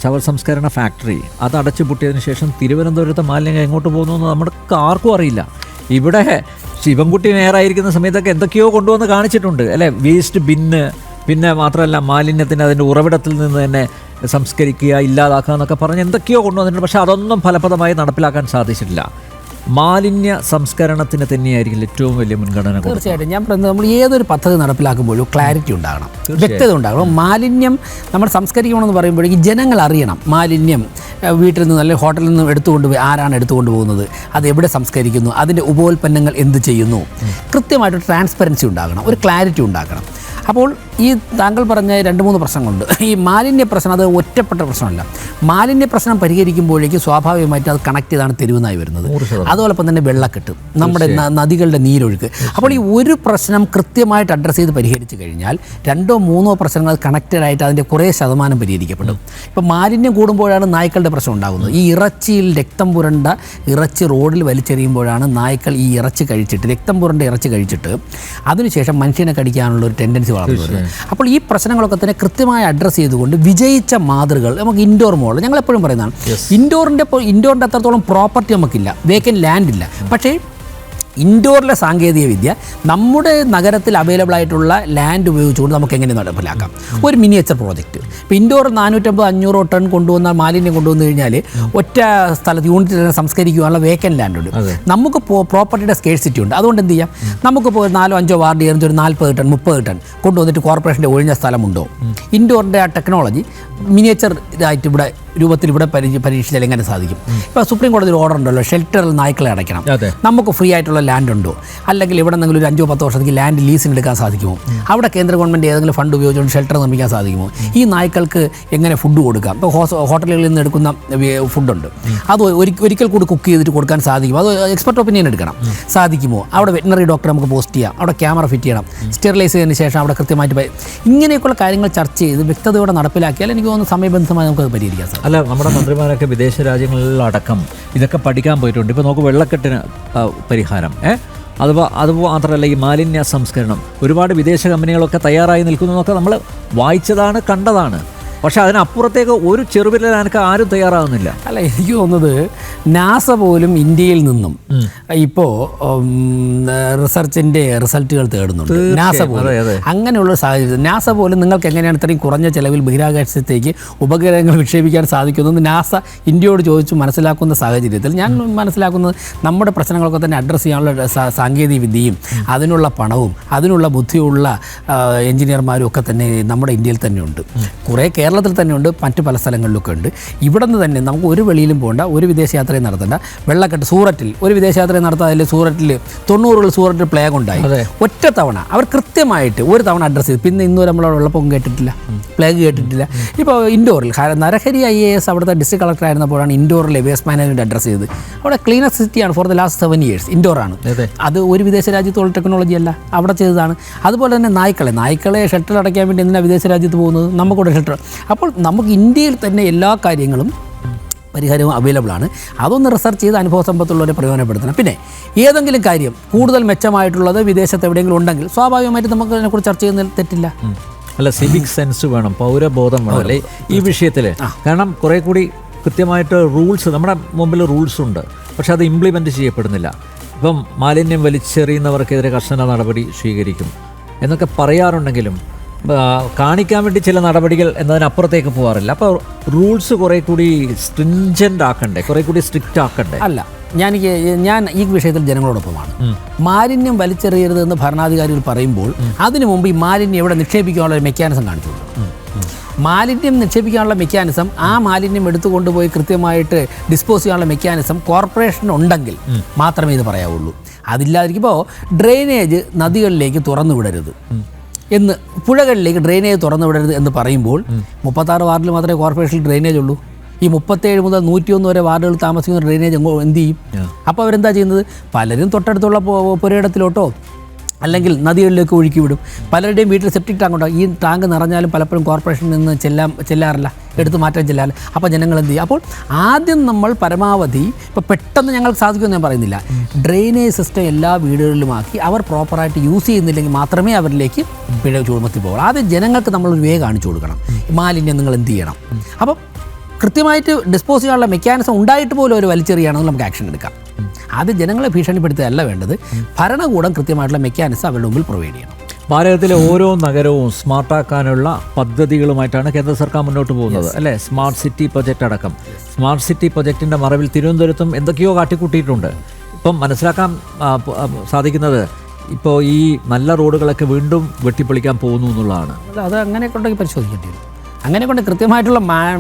ചവർ സംസ്കരണ ഫാക്ടറി അത് അടച്ചുപൂട്ടിയതിനു ശേഷം തിരുവനന്തപുരത്തെ മാലിന്യം എങ്ങോട്ട് പോകുന്നു എന്ന് നമുക്ക് ആർക്കും അറിയില്ല. ഇവിടെ ശിവൻകുട്ടി മേയറായിരിക്കുന്ന സമയത്തൊക്കെ എന്തൊക്കെയോ കൊണ്ടുവന്ന് കാണിച്ചിട്ടുണ്ട് അല്ലേ? വേസ്റ്റ് ബിന്ന് പിന്നെ മാത്രമല്ല മാലിന്യത്തിന് അതിന്റെ ഉറവിടത്തിൽ നിന്ന് തന്നെ സംസ്കരിക്കുക ഇല്ലാതാക്കുക എന്നൊക്കെ പറഞ്ഞ് എന്തൊക്കെയോ കൊണ്ടുവന്നിട്ടുണ്ട് പക്ഷേ അതൊന്നും ഫലപ്രദമായി നടപ്പിലാക്കാൻ സാധിച്ചിട്ടില്ല. മാലിന്യ സംസ്കരണത്തിന് തന്നെയായിരിക്കും ഏറ്റവും വലിയ മുൻഗണന
തീർച്ചയായിട്ടും. ഞാൻ പറയുന്നത് നമ്മൾ ഏതൊരു പദ്ധതി നടപ്പിലാക്കുമ്പോഴും ക്ലാരിറ്റി ഉണ്ടാകണം. വ്യക്തത ഉണ്ടാകണം. മാലിന്യം നമ്മൾ സംസ്കരിക്കണമെന്ന് പറയുമ്പോഴേക്കും ജനങ്ങൾ അറിയണം. മാലിന്യം വീട്ടിൽ നിന്ന് അല്ലെങ്കിൽ ഹോട്ടലിൽ നിന്ന് എടുത്തുകൊണ്ട് പോയി ആരാണ് എടുത്തുകൊണ്ട് പോകുന്നത് അത് എവിടെ സംസ്കരിക്കുന്നു? അതിന്റെ ഉപോൽപ്പന്നങ്ങൾ എന്ത് ചെയ്യുന്നു? കൃത്യമായിട്ട് ട്രാൻസ്പെറൻസി ഉണ്ടാകണം. ഒരു ക്ലാരിറ്റി ഉണ്ടാക്കണം അപ്പോൾ ഈ താങ്കൾ പറഞ്ഞ രണ്ട് മൂന്ന് പ്രശ്നങ്ങളുണ്ട്. ഈ മാലിന്യ പ്രശ്നം അത് ഒറ്റപ്പെട്ട പ്രശ്നമല്ല. മാലിന്യ പ്രശ്നം പരിഹരിക്കുമ്പോഴേക്കും സ്വാഭാവികമായിട്ട് അത് കണക്ട് ചെയ്താണ് തെരുവുന്നായി വരുന്നത്. അതോടൊപ്പം തന്നെ വെള്ളക്കെട്ട് നമ്മുടെ നദികളുടെ നീരൊഴുക്ക്. അപ്പോൾ ഈ ഒരു പ്രശ്നം കൃത്യമായിട്ട് അഡ്രസ്സ് ചെയ്ത് പരിഹരിച്ചു കഴിഞ്ഞാൽ രണ്ടോ മൂന്നോ പ്രശ്നങ്ങൾ കണക്റ്റഡ് ആയിട്ട് അതിന്റെ കുറേ ശതമാനം പരിഹരിക്കപ്പെടും. ഇപ്പോൾ മാലിന്യം കൂടുമ്പോഴാണ് നായ്ക്കളുടെ പ്രശ്നം ഉണ്ടാകുന്നത്. ഈ ഇറച്ചിയിൽ രക്തം പുരണ്ട ഇറച്ചി റോഡിൽ വലിച്ചെറിയുമ്പോഴാണ് നായ്ക്കൾ ഈ ഇറച്ചി കഴിച്ചിട്ട് രക്തം പുരണ്ട ഇറച്ചി കഴിച്ചിട്ട് അതിനുശേഷം മനുഷ്യനെ കടിക്കാനുള്ള ഒരു ടെൻഡൻസി വളർന്നു വരുന്നത് അപ്പോൾ ഈ പ്രശ്നങ്ങളൊക്കെ തന്നെ കൃത്യമായി അഡ്രസ്സ് ചെയ്തുകൊണ്ട് വിജയിച്ച മാതൃകൾ നമുക്ക് ഇൻഡോർ മോൾ ഞങ്ങൾ എപ്പോഴും പറയുന്നതാണ് ഇൻഡോറിന്റെ ഇൻഡോറിന്റെ അത്രത്തോളം പ്രോപ്പർട്ടി നമുക്കില്ല. വേക്കൻ ലാൻഡ് ഇല്ല. പക്ഷേ ഇൻഡോറിലെ സാങ്കേതിക വിദ്യ നമ്മുടെ നഗരത്തിൽ അവൈലബിൾ ആയിട്ടുള്ള ലാൻഡ് ഉപയോഗിച്ചുകൊണ്ട് നമുക്ക് എങ്ങനെ നടപ്പിലാക്കാം? ഒരു മിനിയേച്ചർ പ്രോജക്റ്റ് ഇപ്പോൾ ഇൻഡോർ നാനൂറ്റമ്പത് അഞ്ഞൂറോ ടൺ കൊണ്ടുവന്ന മാലിന്യം കൊണ്ടുവന്നു കഴിഞ്ഞാൽ ഒറ്റ സ്ഥലത്ത് യൂണിറ്റ് തന്നെ സംസ്കരിക്കുവാനുള്ള വേക്കൻ ലാൻഡ് ഉണ്ട്. നമുക്ക് പ്രോപ്പർട്ടിയുടെ സ്കേഴ്സിറ്റി ഉണ്ട്. അതുകൊണ്ട് എന്ത് ചെയ്യാം? നമുക്കിപ്പോൾ നാലോ അഞ്ചോ വാർഡ് ചേർന്ന് ഒരു നാൽപ്പത് ടൺ മുപ്പത് ടൺ കൊണ്ടുവന്നിട്ട് കോർപ്പറേഷന്റെ ഒഴിഞ്ഞ സ്ഥലമുണ്ടോ? ഇൻഡോറിന്റെ ആ ടെക്നോളജി മിനിയേച്ചർ ആയിട്ട് ഇവിടെ രൂപത്തിൽ ഇവിടെ പരി പരീക്ഷിച്ചാൽ എങ്ങനെ സാധിക്കും? ഇപ്പോൾ സുപ്രീം കോടതി ഒരു ഓർഡർ ഉണ്ടല്ലോ ഷെൽട്ടറിൽ നായ്ക്കളെ അടയ്ക്കണം. നമുക്ക് ഫ്രീ ആയിട്ടുള്ള ലാൻഡ് ഉണ്ടോ? അല്ലെങ്കിൽ ഇവിടെ എന്തെങ്കിലും ഒരു അഞ്ചോ പത്തോ വർഷത്തേക്ക് ലാൻഡ് ലീസിന് എടുക്കാൻ സാധിക്കുമോ? അവിടെ കേന്ദ്ര ഗവൺമെന്റ് ഏതെങ്കിലും ഫണ്ട് ഉപയോഗിച്ചുകൊണ്ട് ഷെൽട്ടർ നിർമ്മിക്കാൻ സാധിക്കുമോ? ഈ നായ്ക്കൾക്ക് എങ്ങനെ ഫുഡ് കൊടുക്കാം? ഇപ്പോൾ ഹോസ് ഹോട്ടലുകളിൽ നിന്ന് എടുക്കുന്ന ഫുഡുണ്ട് അത് ഒരിക്കൽ കൂടി കുക്ക് ചെയ്തിട്ട് കൊടുക്കാൻ സാധിക്കും അത് എക്സ്പെർട്ട് ഒപ്പീനിയൻ എടുക്കണം. സാധിക്കുമോ? അവിടെ വെറ്റിനറി ഡോക്ടർ നമുക്ക് പോസ്റ്റ് ചെയ്യാം. അവിടെ ക്യാമറ ഫിറ്റ് ചെയ്യണം. സ്റ്റെറിലൈസ് ചെയ്തതിന് ശേഷം അവിടെ കൃത്യമായിട്ട് ഇങ്ങനെയൊക്കെയുള്ള കാര്യങ്ങൾ ചർച്ച ചെയ്ത് വ്യക്തതയോടെ നടപ്പിലാക്കിയാൽ എനിക്ക് തോന്നുന്നു സമയബന്ധമായി നമുക്ക് അത് പരിഹരിക്കാൻ സാധിക്കും.
അല്ല നമ്മുടെ മന്ത്രിമാരൊക്കെ വിദേശ രാജ്യങ്ങളിലടക്കം ഇതൊക്കെ പഠിക്കാൻ പോയിട്ടുണ്ട്. ഇപ്പോൾ നമുക്ക് വെള്ളക്കെട്ടിന് പരിഹാരം ഏ? അതുപോ അത് മാത്രമല്ല ഈ മാലിന്യ സംസ്കരണം. ഒരുപാട് വിദേശ കമ്പനികളൊക്കെ തയ്യാറായി നിൽക്കുന്നതൊക്കെ നമ്മൾ വായിച്ചതാണ് കണ്ടതാണ്. പക്ഷെ അതിനപ്പുറത്തേക്ക് ഒരു ചെറുവിരലനക്ക് ആരും തയ്യാറാകുന്നില്ല
അല്ല എനിക്ക് തോന്നുന്നത് നാസ പോലും ഇന്ത്യയിൽ നിന്നും ഇപ്പോൾ റിസർച്ചിന്റെ റിസൾട്ടുകൾ തേടുന്നുണ്ട്. നാസ പോലും. അങ്ങനെയുള്ള സാഹചര്യം നാസ പോലും നിങ്ങൾക്ക് എങ്ങനെയാണ് ഇത്രയും കുറഞ്ഞ ചിലവിൽ ബഹിരാകാശത്തേക്ക് ഉപഗ്രഹങ്ങൾ വിക്ഷേപിക്കാൻ സാധിക്കുന്നത് നാസ ഇന്ത്യയോട് ചോദിച്ചു മനസ്സിലാക്കുന്ന സാഹചര്യത്തിൽ. ഞാൻ മനസ്സിലാക്കുന്നത് നമ്മുടെ പ്രശ്നങ്ങളൊക്കെ തന്നെ അഡ്രസ്സ് ചെയ്യാനുള്ള സാങ്കേതിക വിദ്യയും അതിനുള്ള പണവും അതിനുള്ള ബുദ്ധിയുള്ള എഞ്ചിനീയർമാരും ഒക്കെ തന്നെ നമ്മുടെ ഇന്ത്യയിൽ തന്നെയുണ്ട്. കുറേ കേരളത്തിൽ തന്നെയുണ്ട് മറ്റ് പല സ്ഥലങ്ങളിലൊക്കെ ഉണ്ട്. ഇവിടെ നിന്ന് തന്നെ നമുക്ക് ഒരു വെളിയിലും പോകണ്ട ഒരു വിദേശയാത്രയും നടത്തണ്ട. വെള്ളക്കെട്ട് സൂററ്റിൽ ഒരു വിദേശയാത്രയും നടത്താതിൽ സൂററ്റിൽ തൊണ്ണൂറുകൾ സൂററ്റിൽ പ്ലേഗ് ഉണ്ടായി. ഒറ്റ തവണ അവർ കൃത്യമായിട്ട് ഒരു തവണ അഡ്രസ്സ് ചെയ്തു. പിന്നെ ഇന്നുവരെ നമ്മൾ വെള്ളപ്പൊക്കം കേട്ടിട്ടില്ല. പ്ലേഗ് കേട്ടിട്ടില്ല. ഇപ്പോൾ ഇൻഡോറിൽ നരഹരി ഐ എ എസ് അവിടുത്തെ ഡിസ്ട്രിക്ട് കളക്ടർ ആയിരുന്നപ്പോഴാണ് ഇൻഡോറിലെ വേസ്റ്റ് മാനേജ്മെന്റ് അഡ്രസ്സ് ചെയ്തത്. അവിടെ ക്ലീനർ സിറ്റിയാണ് for the last seven years ഇൻഡോറാണ്
അതെ.
അത് ഒരു വിദേശ രാജ്യത്തുള്ള ടെക്നോളജി അല്ല അവിടെ ചെയ്തതാണ്. അതുപോലെ തന്നെ നായ്ക്കളെ നായ്ക്കളെ ഷെൽട്ടർ അടയ്ക്കാൻ വേണ്ടി എന്തിനാണ് വിദേശ രാജ്യത്ത് പോകുന്നത്? നമുക്കൂടെ ഷെൽട്ടർ അപ്പോൾ നമുക്ക് ഇന്ത്യയിൽ തന്നെ എല്ലാ കാര്യങ്ങളും പരിഹാരവും അവൈലബിൾ ആണ്. അതൊന്ന് റിസർച്ച് ചെയ്ത് അനുഭവ സമ്പത്തുള്ളവരെ പ്രയോജനപ്പെടുത്തണം. പിന്നെ ഏതെങ്കിലും കാര്യം കൂടുതൽ മെച്ചമായിട്ടുള്ളത് വിദേശത്ത് എവിടെയെങ്കിലും ഉണ്ടെങ്കിൽ സ്വാഭാവികമായിട്ട് നമുക്ക് അതിനെക്കുറിച്ച് ചർച്ച ചെയ്യുന്നതിൽ തെറ്റില്ല.
അല്ല സിവിക് സെൻസ് വേണം പൗരബോധം വേണം അല്ലേ? ഈ വിഷയത്തിൽ കാരണം കുറെ കൂടി കൃത്യമായിട്ട് റൂൾസ് നമ്മുടെ മുമ്പിൽ റൂൾസ് ഉണ്ട്. പക്ഷെ അത് ഇംപ്ലിമെന്റ് ചെയ്യപ്പെടുന്നില്ല. ഇപ്പം മാലിന്യം വലിച്ചെറിയുന്നവർക്കെതിരെ കർശന നടപടി സ്വീകരിക്കും. എന്നൊക്കെ പറയാറുണ്ടെങ്കിലും കാണിക്കാൻ വേണ്ടി ചില നടപടികൾ എന്നതിനപ്പുറത്തേക്ക് പോകാറില്ല അപ്പോൾ റൂൾസ് കുറെ കൂടി സ്ട്രിഞ്ചന്റ് ആക്കണ്ടേ? കുറെ കൂടി സ്ട്രിക്റ്റ് ആക്കണ്ടേ?
അല്ല ഞാൻ ഞാൻ ഈ വിഷയത്തിൽ ജനങ്ങളോടൊപ്പമാണ്. മാലിന്യം വലിച്ചെറിയരുത് എന്ന് ഭരണാധികാരികൾ പറയുമ്പോൾ അതിനു മുമ്പ് ഈ മാലിന്യം എവിടെ നിക്ഷേപിക്കാനുള്ള ഒരു മെക്കാനിസം കാണിച്ചിട്ടുണ്ട് മാലിന്യം നിക്ഷേപിക്കാനുള്ള മെക്കാനിസം ആ മാലിന്യം എടുത്തു കൊണ്ടുപോയി കൃത്യമായിട്ട് ഡിസ്പോസ് ചെയ്യാനുള്ള മെക്കാനിസം കോർപ്പറേഷൻ ഉണ്ടെങ്കിൽ മാത്രമേ ഇത് പറയാവുള്ളൂ. അതില്ലാതിരിക്കുമ്പോൾ ഡ്രെയിനേജ് നദികളിലേക്ക് തുറന്നു വിടരുത്. എന്ന് പുഴകളിലേക്ക് ഡ്രെയിനേജ് തുറന്നു വിടരുത് എന്ന് പറയുമ്പോൾ മുപ്പത്താറ് വാർഡിൽ മാത്രമേ കോർപ്പറേഷനിൽ ഡ്രെയിനേജ് ഉള്ളൂ. ഈ മുപ്പത്തേഴ് മുതൽ നൂറ്റിയൊന്ന് വരെ വാർഡുകൾ താമസിക്കുന്ന ഡ്രെയിനേജ് എന്ത് ചെയ്യും? അപ്പോൾ അവരെന്താ ചെയ്യുന്നത്? പലരും തൊട്ടടുത്തുള്ള പുരയിടത്തിലോട്ടോ അല്ലെങ്കിൽ നദികളിലേക്ക് ഒഴുക്കി വിടും. പലരുടെയും വീട്ടിൽ സെപ്റ്റിക് ടാങ്ക് ഉണ്ടാകും ഈ ടാങ്ക് നിറഞ്ഞാലും പലപ്പോഴും കോർപ്പറേഷനിൽ നിന്ന് ചെല്ലാൻ ചെല്ലാറില്ല. എടുത്ത് മാറ്റാൻ ചെല്ലാറില്ല. അപ്പോൾ ജനങ്ങൾ എന്ത് ചെയ്യും? അപ്പോൾ ആദ്യം നമ്മൾ പരമാവധി ഇപ്പോൾ പെട്ടെന്ന് ഞങ്ങൾക്ക് സാധിക്കുമെന്ന് ഞാൻ പറയുന്നില്ല. ഡ്രെയിനേജ് സിസ്റ്റം എല്ലാ വീടുകളിലുമാക്കി അവർ പ്രോപ്പറായിട്ട് യൂസ് ചെയ്യുന്നില്ലെങ്കിൽ മാത്രമേ അവരിലേക്ക് പിഴ ചുമത്തി പോകുള്ളൂ ആദ്യം ജനങ്ങൾക്ക് നമ്മളൊരു വേ കാണിച്ചു കൊടുക്കണം. മാലിന്യം നിങ്ങൾ എന്ത് ചെയ്യണം? അപ്പം കൃത്യമായിട്ട് ഡിസ്പോസ് ചെയ്യാനുള്ള മെക്കാനിസം ഉണ്ടായിട്ട് പോലും ഒരു വലിച്ചെറിയുകയാണെങ്കിൽ നമുക്ക് ആക്ഷൻ എടുക്കാം. ആദ്യം ജനങ്ങളെ ഭീഷണിപ്പെടുത്തുകയല്ല വേണ്ടത്. ഭരണകൂടം കൃത്യമായിട്ടുള്ള മെക്കാനിസം അവരുടെ മുമ്പിൽ പ്രൊവൈഡ് ചെയ്യണം.
ഭാരതത്തിലെ ഓരോ നഗരവും സ്മാർട്ടാക്കാനുള്ള പദ്ധതികളുമായിട്ടാണ് കേന്ദ്ര സർക്കാർ മുന്നോട്ട് പോകുന്നത്. അല്ലേ? സ്മാർട്ട് സിറ്റി പ്രൊജക്റ്റ് അടക്കം. സ്മാർട്ട് സിറ്റി പ്രൊജക്റ്റിന്റെ മറവിൽ തിരുവനന്തപുരത്തും എന്തൊക്കെയോ കാട്ടിക്കൂട്ടിയിട്ടുണ്ട്. ഇപ്പം മനസ്സിലാക്കാൻ സാധിക്കുന്നത് ഇപ്പോൾ ഈ നല്ല റോഡുകളൊക്കെ വീണ്ടും വെട്ടിപ്പൊളിക്കാൻ പോകുന്നു എന്നുള്ളതാണ്.
അത് അത് അങ്ങനെയൊക്കെ ഉണ്ടെങ്കിൽ പരിശോധിക്കേണ്ടി വരും. അങ്ങനെ കൊണ്ട് കൃത്യമായിട്ടുള്ള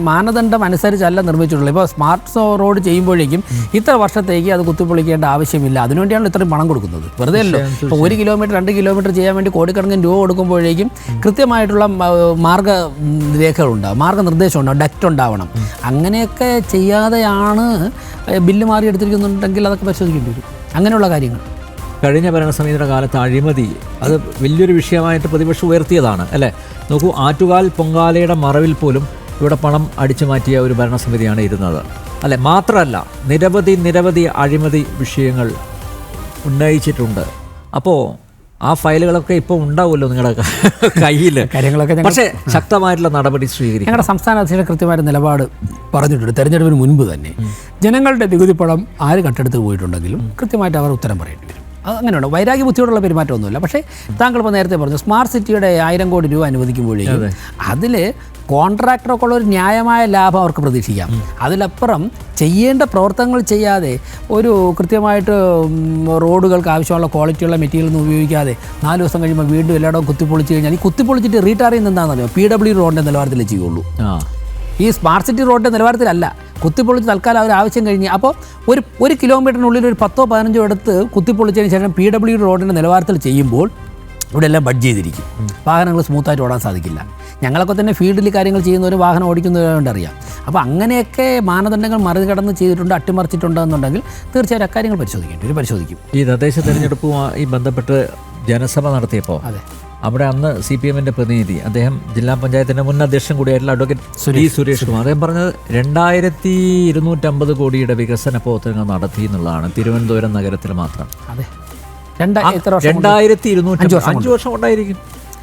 മാനദണ്ഡം അനുസരിച്ചല്ല നിർമ്മിച്ചിട്ടുള്ളത്. ഇപ്പോൾ സ്മാർട്ട് സോ റോഡ് ചെയ്യുമ്പോഴേക്കും ഇത്ര വർഷത്തേക്ക് അത് കുത്തിപ്പൊളിക്കേണ്ട ആവശ്യമില്ല. അതിനുവേണ്ടിയാണ് ഇത്രയും പണം കൊടുക്കുന്നത്. വെറുതെ അല്ലോ. ഇപ്പോൾ ഒരു കിലോമീറ്റർ രണ്ട് കിലോമീറ്റർ ചെയ്യാൻ വേണ്ടി കോടിക്കണക്കിന് രൂപ കൊടുക്കുമ്പോഴേക്കും കൃത്യമായിട്ടുള്ള മാർഗ രേഖകളുണ്ടാവും മാർഗനിർദ്ദേശം ഉണ്ടാവും ഡക്റ്റ് ഉണ്ടാവണം. അങ്ങനെയൊക്കെ ചെയ്യാതെയാണ് ബില്ല് മാറി എടുത്തിരിക്കുന്നുണ്ടെങ്കിൽ അതൊക്കെ പരിശോധിക്കേണ്ടി വരും. അങ്ങനെയുള്ള കാര്യങ്ങൾ.
കഴിഞ്ഞ ഭരണസമിതിയുടെ കാലത്ത് അഴിമതി അത് വലിയൊരു വിഷയമായിട്ട് പ്രതിപക്ഷം ഉയർത്തിയതാണ് അല്ലേ? നോക്കൂ ആറ്റുകാൽ പൊങ്കാലയുടെ മറവിൽ പോലും ഇവിടെ പണം അടിച്ചു മാറ്റിയ ഒരു ഭരണസമിതിയാണ് ഇരുന്നത്. അല്ലെ? മാത്രമല്ല നിരവധി നിരവധി അഴിമതി വിഷയങ്ങൾ ഉന്നയിച്ചിട്ടുണ്ട്. അപ്പോൾ ആ ഫയലുകളൊക്കെ ഇപ്പോൾ ഉണ്ടാവുമല്ലോ നിങ്ങളുടെ കയ്യിൽ
കാര്യങ്ങളൊക്കെ
പക്ഷേ ശക്തമായിട്ടുള്ള നടപടി സ്വീകരിക്കും
ഞങ്ങളുടെ സംസ്ഥാന അധ്യക്ഷൻ കൃത്യമായ നിലപാട് പറഞ്ഞിട്ടുണ്ട് തെരഞ്ഞെടുപ്പിന് മുൻപ് തന്നെ. ജനങ്ങളുടെ നികുതി പണം ആര് കട്ടെടുത്ത് പോയിട്ടുണ്ടെങ്കിലും കൃത്യമായിട്ട് അവർ ഉത്തരം പറയേണ്ടി വരും. അങ്ങനെയുണ്ട്. വൈരാഗ്യ ബുദ്ധിയോടുള്ള പെരുമാറ്റമൊന്നുമില്ല. പക്ഷേ താങ്കൾ ഇപ്പോൾ നേരത്തെ പറഞ്ഞു സ്മാർട്ട് സിറ്റിയുടെ ആയിരം കോടി രൂപ അനുവദിക്കുമ്പോഴേ അതിൽ കോൺട്രാക്ടറൊക്കെ ഉള്ള ഒരു ന്യായമായ ലാഭം അവർക്ക് പ്രതീക്ഷിക്കാം. അതിലപ്പുറം ചെയ്യേണ്ട പ്രവർത്തനങ്ങൾ ചെയ്യാതെ ഒരു കൃത്യമായിട്ട് റോഡുകൾക്ക് ആവശ്യമുള്ള ക്വാളിറ്റിയുള്ള മെറ്റീരിയൽ ഒന്നും ഉപയോഗിക്കാതെ നാല് ദിവസം കഴിയുമ്പോൾ വീണ്ടും എല്ലായിടവും കുത്തിപ്പൊളിച്ച് കഴിഞ്ഞാൽ ഈ കുത്തിപ്പൊളിച്ചിട്ട് റീടാർ എന്താണെന്ന് എന്താണെന്നറിയോ പി ഡബ്ല്യു റോഡിന്റെ നിലവാരത്തിലേ ചെയ്യുള്ളൂ. ഈ സ്മാർട്ട് സിറ്റി റോഡിന്റെ നിലവാരത്തിലല്ല. കുത്തിപ്പൊളിച്ച് തൽക്കാലം അവർ ആവശ്യം കഴിഞ്ഞ്. അപ്പോൾ ഒരു ഒരു കിലോമീറ്ററിനുള്ളിൽ ഒരു പത്തോ പതിനഞ്ചോ എടുത്ത് കുത്തിപ്പൊളിച്ചതിന് ശേഷം പി ഡബ്ല്യു റോഡിന്റെ നിലവാരത്തിൽ ചെയ്യുമ്പോൾ ഇവിടെ എല്ലാം ബഡ് ചെയ്തിരിക്കും. വാഹനങ്ങൾ സ്മൂത്തായിട്ട് ഓടാൻ സാധിക്കില്ല. ഞങ്ങളൊക്കെ തന്നെ ഫീൽഡിൽ കാര്യങ്ങൾ ചെയ്യുന്ന ഒരു വാഹനം ഓടിക്കുന്നവരുണ്ട് അറിയാം. അപ്പോൾ അങ്ങനെയൊക്കെ മാനദണ്ഡങ്ങൾ മറികടന്ന് ചെയ്തിട്ടുണ്ട് അട്ടിമറിച്ചിട്ടുണ്ടെന്നുണ്ടെങ്കിൽ തീർച്ചയായിട്ടും അക്കാര്യങ്ങൾ പരിശോധിക്കേണ്ടി ഒരു പരിശോധിക്കും.
ഈ തദ്ദേശ തെരഞ്ഞെടുപ്പുമായി ബന്ധപ്പെട്ട് ജനസഭ നടത്തിയപ്പോൾ
അതെ.
അവിടെ അന്ന് സി പി എമ്മിന്റെ പ്രതിനിധി അദ്ദേഹം ജില്ലാ പഞ്ചായത്തിന്റെ മുൻ അധ്യക്ഷൻ കൂടിയായിട്ടുള്ള അഡ്വക്കേറ്റ് സുരേഷ് സുരേഷ് കുമാർ അദ്ദേഹം പറഞ്ഞത് രണ്ടായിരത്തി ഇരുന്നൂറ്റമ്പത് കോടിയുടെ വികസന പ്രവർത്തനങ്ങൾ നടത്തി എന്നുള്ളതാണ്. തിരുവനന്തപുരം നഗരത്തിൽ മാത്രം? രണ്ടായിരത്തി ഇരുന്നൂറ്റി അഞ്ച് വർഷം കൊണ്ടായിരിക്കും.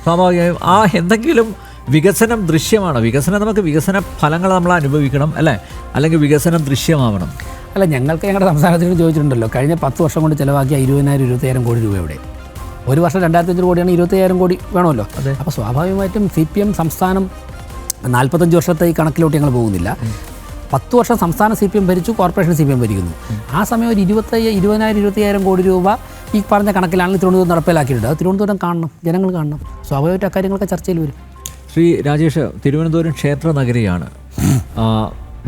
സ്വാഭാവികമായും ആ എന്തെങ്കിലും വികസനം ദൃശ്യമാണ്? വികസനം നമുക്ക് വികസന ഫലങ്ങൾ നമ്മൾ അനുഭവിക്കണം അല്ലേ? അല്ലെങ്കിൽ വികസനം ദൃശ്യമാവണം?
അല്ല ഞങ്ങൾക്ക് ഞങ്ങളുടെ സംസ്ഥാനത്തിന് ചോദിച്ചിട്ടുണ്ടല്ലോ കഴിഞ്ഞ പത്ത് വർഷം കൊണ്ട് ചിലവാക്കിയ ഇരുപതിനായിരം ഇരുപത്തയ്യായിരം കോടി രൂപ എവിടെ? ഒരു വർഷം രണ്ടായിരത്തി അഞ്ഞൂറ് കോടിയാണ് ഇരുപത്തയ്യായിരം കോടി വേണമല്ലോ. അപ്പോൾ സ്വാഭാവികമായിട്ടും സി പി എം സംസ്ഥാനം നാൽപ്പത്തഞ്ച് വർഷത്തെ ഈ കണക്കിലോട്ട് ഞങ്ങൾ പോകുന്നില്ല. പത്ത് വർഷം സംസ്ഥാന സി പി എം ഭരിച്ചു കോർപ്പറേഷൻ സി പി എം ഭരിക്കുന്നു ആ സമയം ഒരു ഇരുപത്തയ്യ ഇരുപതിനായിരം ഇരുപത്തയ്യായിരം കോടി രൂപ ഈ പറഞ്ഞ കണക്കിലാണ് തിരുവനന്തപുരം നടപ്പിലാക്കിയിട്ടുണ്ട് അത് തിരുവനന്തപുരം കാണണം ജനങ്ങൾ കാണണം. സ്വാഭാവികമായിട്ട് അക്കാര്യങ്ങളൊക്കെ ചർച്ചയിൽ വരും.
ശ്രീ രാജേഷ് തിരുവനന്തപുരം ക്ഷേത്ര നഗരിയാണ്.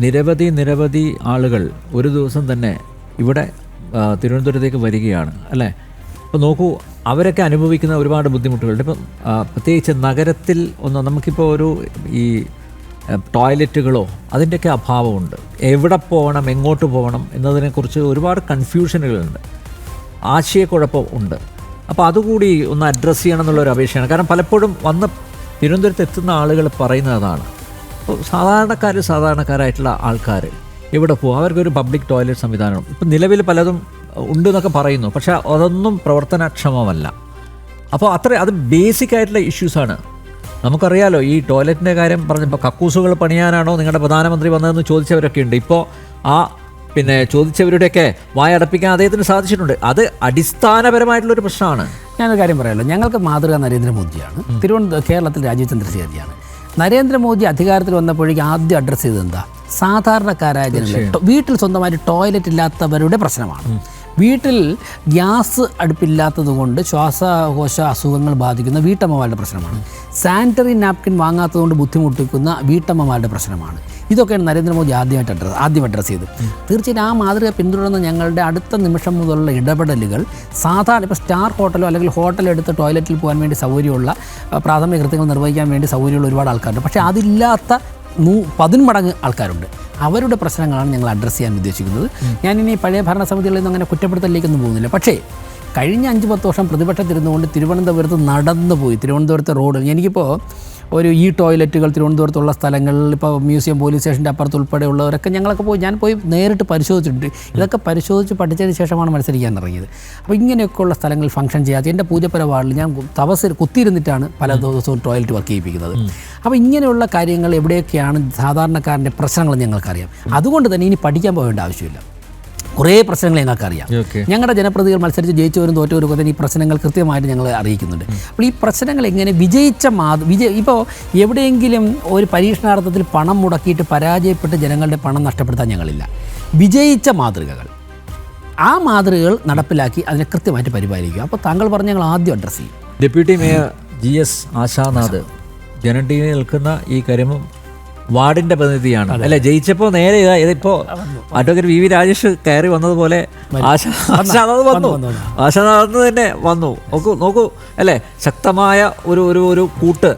നിരവധി നിരവധി ആളുകൾ ഒരു ദിവസം തന്നെ ഇവിടെ തിരുവനന്തപുരത്തേക്ക് വരികയാണ് അല്ലേ? അപ്പോൾ നോക്കൂ അവരൊക്കെ അനുഭവിക്കുന്ന ഒരുപാട് ബുദ്ധിമുട്ടുകളുണ്ട്. ഇപ്പം പ്രത്യേകിച്ച് നഗരത്തിൽ ഒന്ന് നമുക്കിപ്പോൾ ഒരു ഈ ടോയ്ലറ്റുകളോ അതിന്റെയൊക്കെ അഭാവമുണ്ട്. എവിടെ പോകണം എങ്ങോട്ട് പോകണം എന്നതിനെക്കുറിച്ച് ഒരുപാട് കൺഫ്യൂഷനുകളുണ്ട്. ആശയക്കുഴപ്പം ഉണ്ട്. അപ്പോൾ അതുകൂടി ഒന്ന് അഡ്രസ്സ് ചെയ്യണം എന്നുള്ളൊരു അപേക്ഷയാണ്. കാരണം പലപ്പോഴും വന്ന് തിരുവനന്തപുരത്ത് എത്തുന്ന ആളുകൾ പറയുന്നത് അതാണ്. അപ്പോൾ സാധാരണക്കാർ സാധാരണക്കാരായിട്ടുള്ള ആൾക്കാർ എവിടെ പോകും അവർക്കൊരു പബ്ലിക് ടോയ്ലറ്റ് സംവിധാനം ഇപ്പം നിലവിൽ പലതും ഉണ്ട് എന്നൊക്കെ പറയുന്നു. പക്ഷെ അതൊന്നും പ്രവർത്തനക്ഷമമല്ല. അപ്പോൾ അത്ര അത് ബേസിക് ആയിട്ടുള്ള ഇഷ്യൂസാണ് നമുക്കറിയാലോ ഈ ടോയ്ലറ്റിന്റെ കാര്യം പറഞ്ഞപ്പോൾ കക്കൂസുകൾ പണിയാനാണോ നിങ്ങളുടെ പ്രധാനമന്ത്രി വന്നതെന്ന് ചോദിച്ചവരൊക്കെ ഉണ്ട്. ഇപ്പോൾ ആ പിന്നെ ചോദിച്ചവരുടെയൊക്കെ വായടപ്പിക്കാൻ അദ്ദേഹത്തിന് സാധിച്ചിട്ടുണ്ട്. അത് അടിസ്ഥാനപരമായിട്ടുള്ളൊരു പ്രശ്നമാണ്.
ഞാനൊരു കാര്യം പറയാമല്ലോ ഞങ്ങൾക്ക് മാതൃക നരേന്ദ്രമോദിയാണ്. തിരുവനന്തപുരം കേരളത്തിൽ രാജീവ് ചന്ദ്രശേഖരിയാണ് നരേന്ദ്രമോദി അധികാരത്തിൽ വന്നപ്പോഴേക്കും ആദ്യം അഡ്രസ്സ് ചെയ്തത് എന്താ? സാധാരണക്കാരായ ജനങ്ങൾ വീട്ടിൽ സ്വന്തമായിട്ട് ടോയ്ലറ്റ് ഇല്ലാത്തവരുടെ പ്രശ്നമാണ്. വീട്ടിൽ ഗ്യാസ് അടുപ്പില്ലാത്തത് കൊണ്ട് ശ്വാസകോശ അസുഖങ്ങൾ ബാധിക്കുന്ന വീട്ടമ്മമാരുടെ പ്രശ്നമാണ്. സാനിറ്ററി നാപ്കിൻ വാങ്ങാത്തത് കൊണ്ട് ബുദ്ധിമുട്ടിക്കുന്ന വീട്ടമ്മമാരുടെ പ്രശ്നമാണ്. ഇതൊക്കെയാണ് നരേന്ദ്രമോദി ആദ്യമായിട്ട് അഡ്രസ് ആദ്യം അഡ്രസ്സ് ചെയ്തത്. തീർച്ചയായും ആ മാതൃക പിന്തുടർന്ന് ഞങ്ങളുടെ അടുത്ത നിമിഷം മുതലുള്ള ഇടപെടലുകൾ സാധാരണ ഇപ്പോൾ സ്റ്റാർ ഹോട്ടലോ അല്ലെങ്കിൽ ഹോട്ടൽ എടുത്ത് ടോയ്ലറ്റിൽ പോകാൻ വേണ്ടി സൗകര്യമുള്ള പ്രാഥമിക കൃത്യങ്ങൾ നിർവഹിക്കാൻ വേണ്ടി സൗകര്യമുള്ള ഒരുപാട് ആൾക്കാരുണ്ട്. പക്ഷേ അതില്ലാത്ത നൂ പതിന്മടങ്ങ് ആൾക്കാരുണ്ട്. അവരുടെ പ്രശ്നങ്ങളാണ് ഞങ്ങൾ അഡ്രസ്സ് ചെയ്യാൻ ഉദ്ദേശിക്കുന്നത്. ഞാനിനി പഴയ ഭരണസമിതികളിൽ നിന്ന് അങ്ങനെ കുറ്റപ്പെടുത്തലിലേക്കൊന്നും പോകുന്നില്ല. പക്ഷേ കഴിഞ്ഞ അഞ്ച് പത്ത് വർഷം പ്രതിപക്ഷത്തിരുന്നുകൊണ്ട് തിരുവനന്തപുരത്ത് നടന്നു പോയി തിരുവനന്തപുരത്തെ റോഡ്. എനിക്കിപ്പോൾ ഒരു ഈ ടോയ്ലറ്റുകൾ തിരുവനന്തപുരത്തുള്ള സ്ഥലങ്ങളിൽ ഇപ്പോൾ മ്യൂസിയം പോലീസ് സ്റ്റേഷന്റെ അപ്പുറത്ത് ഉൾപ്പെടെയുള്ളവരൊക്കെ ഞങ്ങളൊക്കെ പോയി ഞാൻ പോയി നേരിട്ട് പരിശോധിച്ചിട്ടുണ്ട്. ഇതൊക്കെ പരിശോധിച്ച് പഠിച്ചതിന് ശേഷമാണ് മത്സരിക്കാൻ ഇറങ്ങിയത് അപ്പോൾ ഇങ്ങനെയൊക്കെയുള്ള സ്ഥലങ്ങളിൽ ഫംഗ്ഷൻ ചെയ്യാതെ എന്റെ പൂജപ്പുര വാർഡിൽ ഞാൻ തപസ് കുത്തിയിരുന്നിട്ടാണ് പല ദിവസവും ടോയ്ലറ്റ് വർക്ക് ചെയ്യിപ്പിക്കുന്നത്. അപ്പോൾ ഇങ്ങനെയുള്ള കാര്യങ്ങൾ എവിടെയൊക്കെയാണ് സാധാരണക്കാരന്റെ പ്രശ്നങ്ങൾ ഞങ്ങൾക്കറിയാം. അതുകൊണ്ട് തന്നെ ഇനി പഠിക്കാൻ പോകേണ്ട ആവശ്യമില്ല. കുറേ പ്രശ്നങ്ങൾ ഞങ്ങൾക്കറിയാം ഞങ്ങളുടെ ജനപ്രതികൾ മത്സരിച്ച് ജയിച്ചവരും തോറ്റവരും ഒക്കെ തന്നെ ഈ പ്രശ്നങ്ങൾ കൃത്യമായിട്ട് ഞങ്ങൾ അറിയിക്കുന്നുണ്ട്. അപ്പോൾ ഈ പ്രശ്നങ്ങൾ എങ്ങനെ വിജയിച്ച മാത വിജയ ഇപ്പോൾ എവിടെയെങ്കിലും ഒരു പരീക്ഷണാർത്ഥത്തിൽ പണം മുടക്കിയിട്ട് പരാജയപ്പെട്ട് ജനങ്ങളുടെ പണം നഷ്ടപ്പെടുത്താൻ ഞങ്ങളില്ല. വിജയിച്ച മാതൃകകൾ. ആ മാതൃകകൾ നടപ്പിലാക്കി അതിനെ കൃത്യമായിട്ട് പരിപാലിക്കുക. അപ്പോൾ താങ്കൾ പറഞ്ഞ ഞങ്ങൾ ആദ്യം അഡ്രസ്സ് ചെയ്യും.
Deputy mayor G S Ashanath ജനടീവിൽ നിൽക്കുന്ന ഈ കരിമം വാർഡിന്റെ പ്രതിനിധിയാണ്. അല്ലെ? ജയിച്ചപ്പോൾ നേരെ ഇതാ ഇതിപ്പോ അഡ്വക്കേറ്റ് വി വി രാജേഷ് കയറി വന്നതുപോലെ ആശാനാഥ് വന്നു. ആശാനാഥ് തന്നെ വന്നു. നോക്കൂ നോക്കൂ. അല്ലേ? ശക്തമായ ഒരു ഒരു ഒരു കൂട്ട്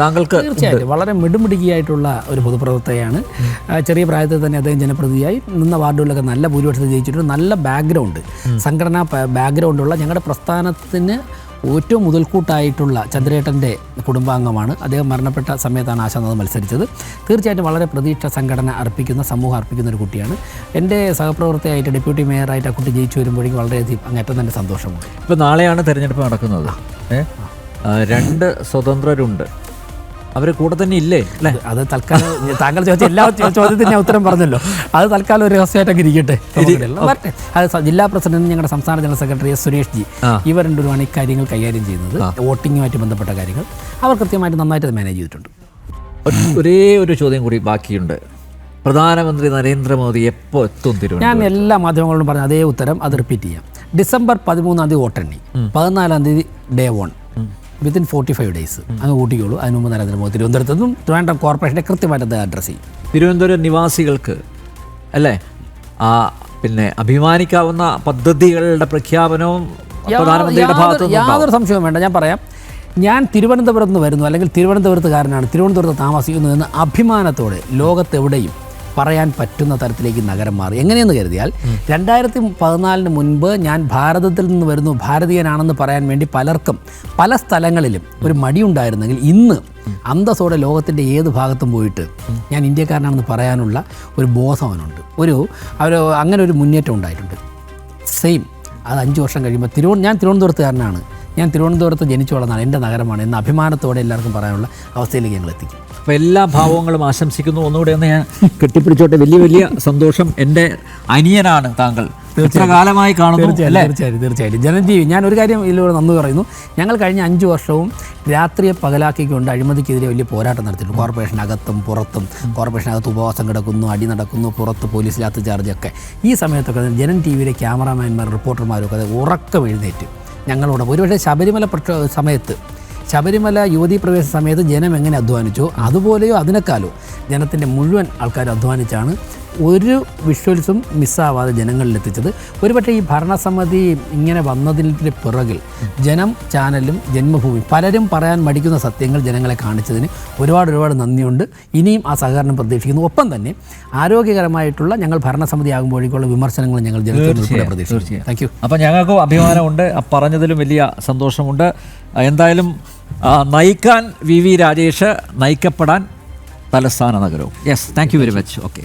താങ്കൾക്ക്
തീർച്ചയായിട്ടും. വളരെ മിടുമിടുക്കിയായിട്ടുള്ള ഒരു പൊതുപ്രവർത്തകയാണ്. ചെറിയ പ്രായത്തിൽ തന്നെ അദ്ദേഹം ജനപ്രതിയായി നിന്ന വാർഡുകളിലൊക്കെ നല്ല ഭൂരിപക്ഷത്തിൽ ജയിച്ചിട്ടുണ്ട്. നല്ല ബാക്ക്ഗ്രൗണ്ട് സംഘടനാ ബാക്ക്ഗ്രൗണ്ടുള്ള ഞങ്ങളുടെ പ്രസ്ഥാനത്തിന് ഏറ്റവും മുതൽക്കൂട്ടായിട്ടുള്ള ചന്ദ്രേട്ടന്റെ കുടുംബാംഗമാണ്. അദ്ദേഹം മരണപ്പെട്ട സമയത്താണ് ആശാനാഥ് മത്സരിച്ചത്. തീർച്ചയായിട്ടും വളരെ പ്രതീക്ഷ സംഘടന അർപ്പിക്കുന്ന സമൂഹം അർപ്പിക്കുന്ന ഒരു കുട്ടിയാണ്. എന്റെ സഹപ്രവർത്തകയായിട്ട് ഡെപ്യൂട്ടി മേയറായിട്ട് ആ കുട്ടി ജയിച്ചു വരുമ്പോഴേക്കും വളരെയധികം അങ്ങേറ്റം തന്നെ സന്തോഷമുണ്ട്.
ഇപ്പോൾ നാളെയാണ് തിരഞ്ഞെടുപ്പ് നടക്കുന്നത്. രണ്ട് സ്വതന്ത്രരുണ്ട്. അവർ കൂടെ തന്നെ ഇല്ലേ? അല്ലേ?
അത് തൽക്കാലം താങ്കൾ ചോദിച്ച എല്ലാ ചോദ്യത്തിന് ഞാൻ ഉത്തരം പറഞ്ഞല്ലോ. അത് തൽക്കാലം ഒരു രഹസ്യമായിട്ടൊക്കെ ഇരിക്കട്ടെ. അത് ജില്ലാ പ്രസിഡന്റ് ഞങ്ങളുടെ സംസ്ഥാന general secretary S Suresh ji. ഇവർ രണ്ടുപേരുമാണ് ഈ കാര്യങ്ങൾ കൈകാര്യം ചെയ്യുന്നത്. വോട്ടിങ്ങുമായിട്ട് ബന്ധപ്പെട്ട കാര്യങ്ങൾ. അവർ കൃത്യമായിട്ട് നന്നായിട്ട് മാനേജ് ചെയ്തിട്ടുണ്ട്.
ഒരേ ഒരു ചോദ്യം കൂടി ബാക്കിയുണ്ട്. പ്രധാനമന്ത്രി നരേന്ദ്രമോദി എപ്പോൾ എത്തും തിരുവനന്തപുരം
ഞാൻ എല്ലാ മാധ്യമങ്ങളോടും പറഞ്ഞു അതേ ഉത്തരം അത് റിപ്പീറ്റ് ചെയ്യാം. ഡിസംബർ പതിമൂന്നാം തീയതി വോട്ടെണ്ണി. പതിനാലാം തീയതി day one within forty five days അങ്ങ് കൂട്ടിക്കോളൂ. അതിന് മുമ്പ് നരേന്ദ്രമോദി തിരുവനന്തപുരത്ത് നിന്നും ട്രിവാൻഡ്രം കോർപ്പറേഷനെ കൃത്യമായിട്ട് അത് അഡ്രസ്സ് ചെയ്യും.
തിരുവനന്തപുരം നിവാസികൾക്ക് അല്ലേ? ആ പിന്നെ അഭിമാനിക്കാവുന്ന പദ്ധതികളുടെ പ്രഖ്യാപനവും പ്രധാനമന്ത്രിയുടെ ഭാഗത്ത്
യാതൊരു- യാതൊരു സംശയവും വേണ്ട. ഞാൻ പറയാം. ഞാൻ തിരുവനന്തപുരത്ത് നിന്ന് വരുന്നു. അല്ലെങ്കിൽ തിരുവനന്തപുരത്തുകാരനാണ്. തിരുവനന്തപുരത്ത് താമസിക്കുന്നു എന്ന് അഭിമാനത്തോടെ ലോകത്തെവിടെയും പറയാൻ പറ്റുന്ന തരത്തിലേക്ക് നഗരം മാറി. എങ്ങനെയെന്ന് കരുതിയാൽ രണ്ടായിരത്തി പതിനാലിന് മുൻപ് ഞാൻ ഭാരതത്തിൽ നിന്ന് വരുന്നു ഭാരതീയനാണെന്ന് പറയാൻ വേണ്ടി പലർക്കും പല സ്ഥലങ്ങളിലും ഒരു മടിയുണ്ടായിരുന്നെങ്കിൽ ഇന്ന് അന്തസ്സോടെ ലോകത്തിന്റെ ഏത് ഭാഗത്തും പോയിട്ട് ഞാൻ ഇന്ത്യക്കാരനാണെന്ന് പറയാനുള്ള ഒരു ബോധം അവനുണ്ട്. ഒരു അവർ അങ്ങനെ ഒരു മുന്നേറ്റം ഉണ്ടായിട്ടുണ്ട്. സെയിം അത് അഞ്ച് വർഷം കഴിയുമ്പോൾ തിരുവ ഞാൻ തിരുവനന്തപുരത്തുകാരനാണ്. ഞാൻ തിരുവനന്തപുരത്ത് ജനിച്ചു വളർന്നാണ് എന്റെ നഗരമാണ് എന്ന അഭിമാനത്തോടെ എല്ലാവർക്കും പറയാനുള്ള അവസ്ഥയിലേക്ക് ഞങ്ങൾ എത്തിക്കും.
അപ്പൊ എല്ലാ ഭാവങ്ങളും ആശംസിക്കുന്നു. ഒന്നുകൂടെ ഒന്ന് ഞാൻ കെട്ടിപ്പിടിച്ചോട്ടെ. വലിയ വലിയ സന്തോഷം എന്റെ അനിയനാണ് താങ്കൾ. കാലമായി കാണുന്നു
തീർച്ചയായും തീർച്ചയായും ജനജീവി ഞാൻ ഒരു കാര്യം ഇതിലൂടെ നന്ദി പറയുന്നു. ഞങ്ങൾ കഴിഞ്ഞ അഞ്ച് വർഷവും രാത്രിയെ പകലാക്കിക്കൊണ്ട് അഴിമതിക്കെതിരെ വലിയ പോരാട്ടം നടത്തിയിട്ടുണ്ട്. കോർപ്പറേഷനകത്തും പുറത്തും കോർപ്പറേഷനകത്ത് ഉപവാസം കിടക്കുന്നു അടി നടക്കുന്നു പുറത്ത് പോലീസിലാത്ത ചാർജ് ചാർജൊക്കെ ഈ സമയത്തൊക്കെ ജനൻ ടി വിയിലെ ക്യാമറാമാൻമാർ റിപ്പോർട്ടർമാരും ഒക്കെ അത് ഉറക്കം എഴുന്നേറ്റ്. ഞങ്ങളോട് ഒരുപക്ഷെ ശബരിമല പ്രക്ഷ സമയത്ത് ശബരിമല യുവതീ പ്രവേശന സമയത്ത് ജനം എങ്ങനെ അധ്വാനിച്ചോ? അതുപോലെയോ അതിനേക്കാളോ ജനത്തിന്റെ മുഴുവൻ ആൾക്കാർ അധ്വാനിച്ചാണ് ഒരു വിഷ്വൽസും മിസ്സാവാതെ ജനങ്ങളിൽ എത്തിച്ചത്. ഒരുപക്ഷെ ഈ ഭരണസമിതി ഇങ്ങനെ വന്നതിന്റെ പിറകിൽ ജനം ചാനലും ജന്മഭൂമി പലരും പറയാൻ മടിക്കുന്ന സത്യങ്ങൾ ജനങ്ങളെ കാണിച്ചതിന് ഒരുപാട് ഒരുപാട് നന്ദിയുണ്ട്. ഇനിയും ആ സഹകരണം പ്രതീക്ഷിക്കുന്നു. ഒപ്പം തന്നെ ആരോഗ്യകരമായിട്ടുള്ള ഞങ്ങൾ ഭരണസമിതി ആകുമ്പോഴേക്കുള്ള വിമർശനങ്ങൾ ഞങ്ങൾ പ്രതീക്ഷിക്കുന്നു. താങ്ക് യു
അപ്പം ഞങ്ങൾക്കും അഭിമാനമുണ്ട്. പറഞ്ഞതിലും വലിയ സന്തോഷമുണ്ട്. എന്തായാലും നയിക്കാൻ വി വി രാജേഷ് നയിക്കപ്പെടാൻ തലസ്ഥാന നഗരവും. Yes thank you very much okay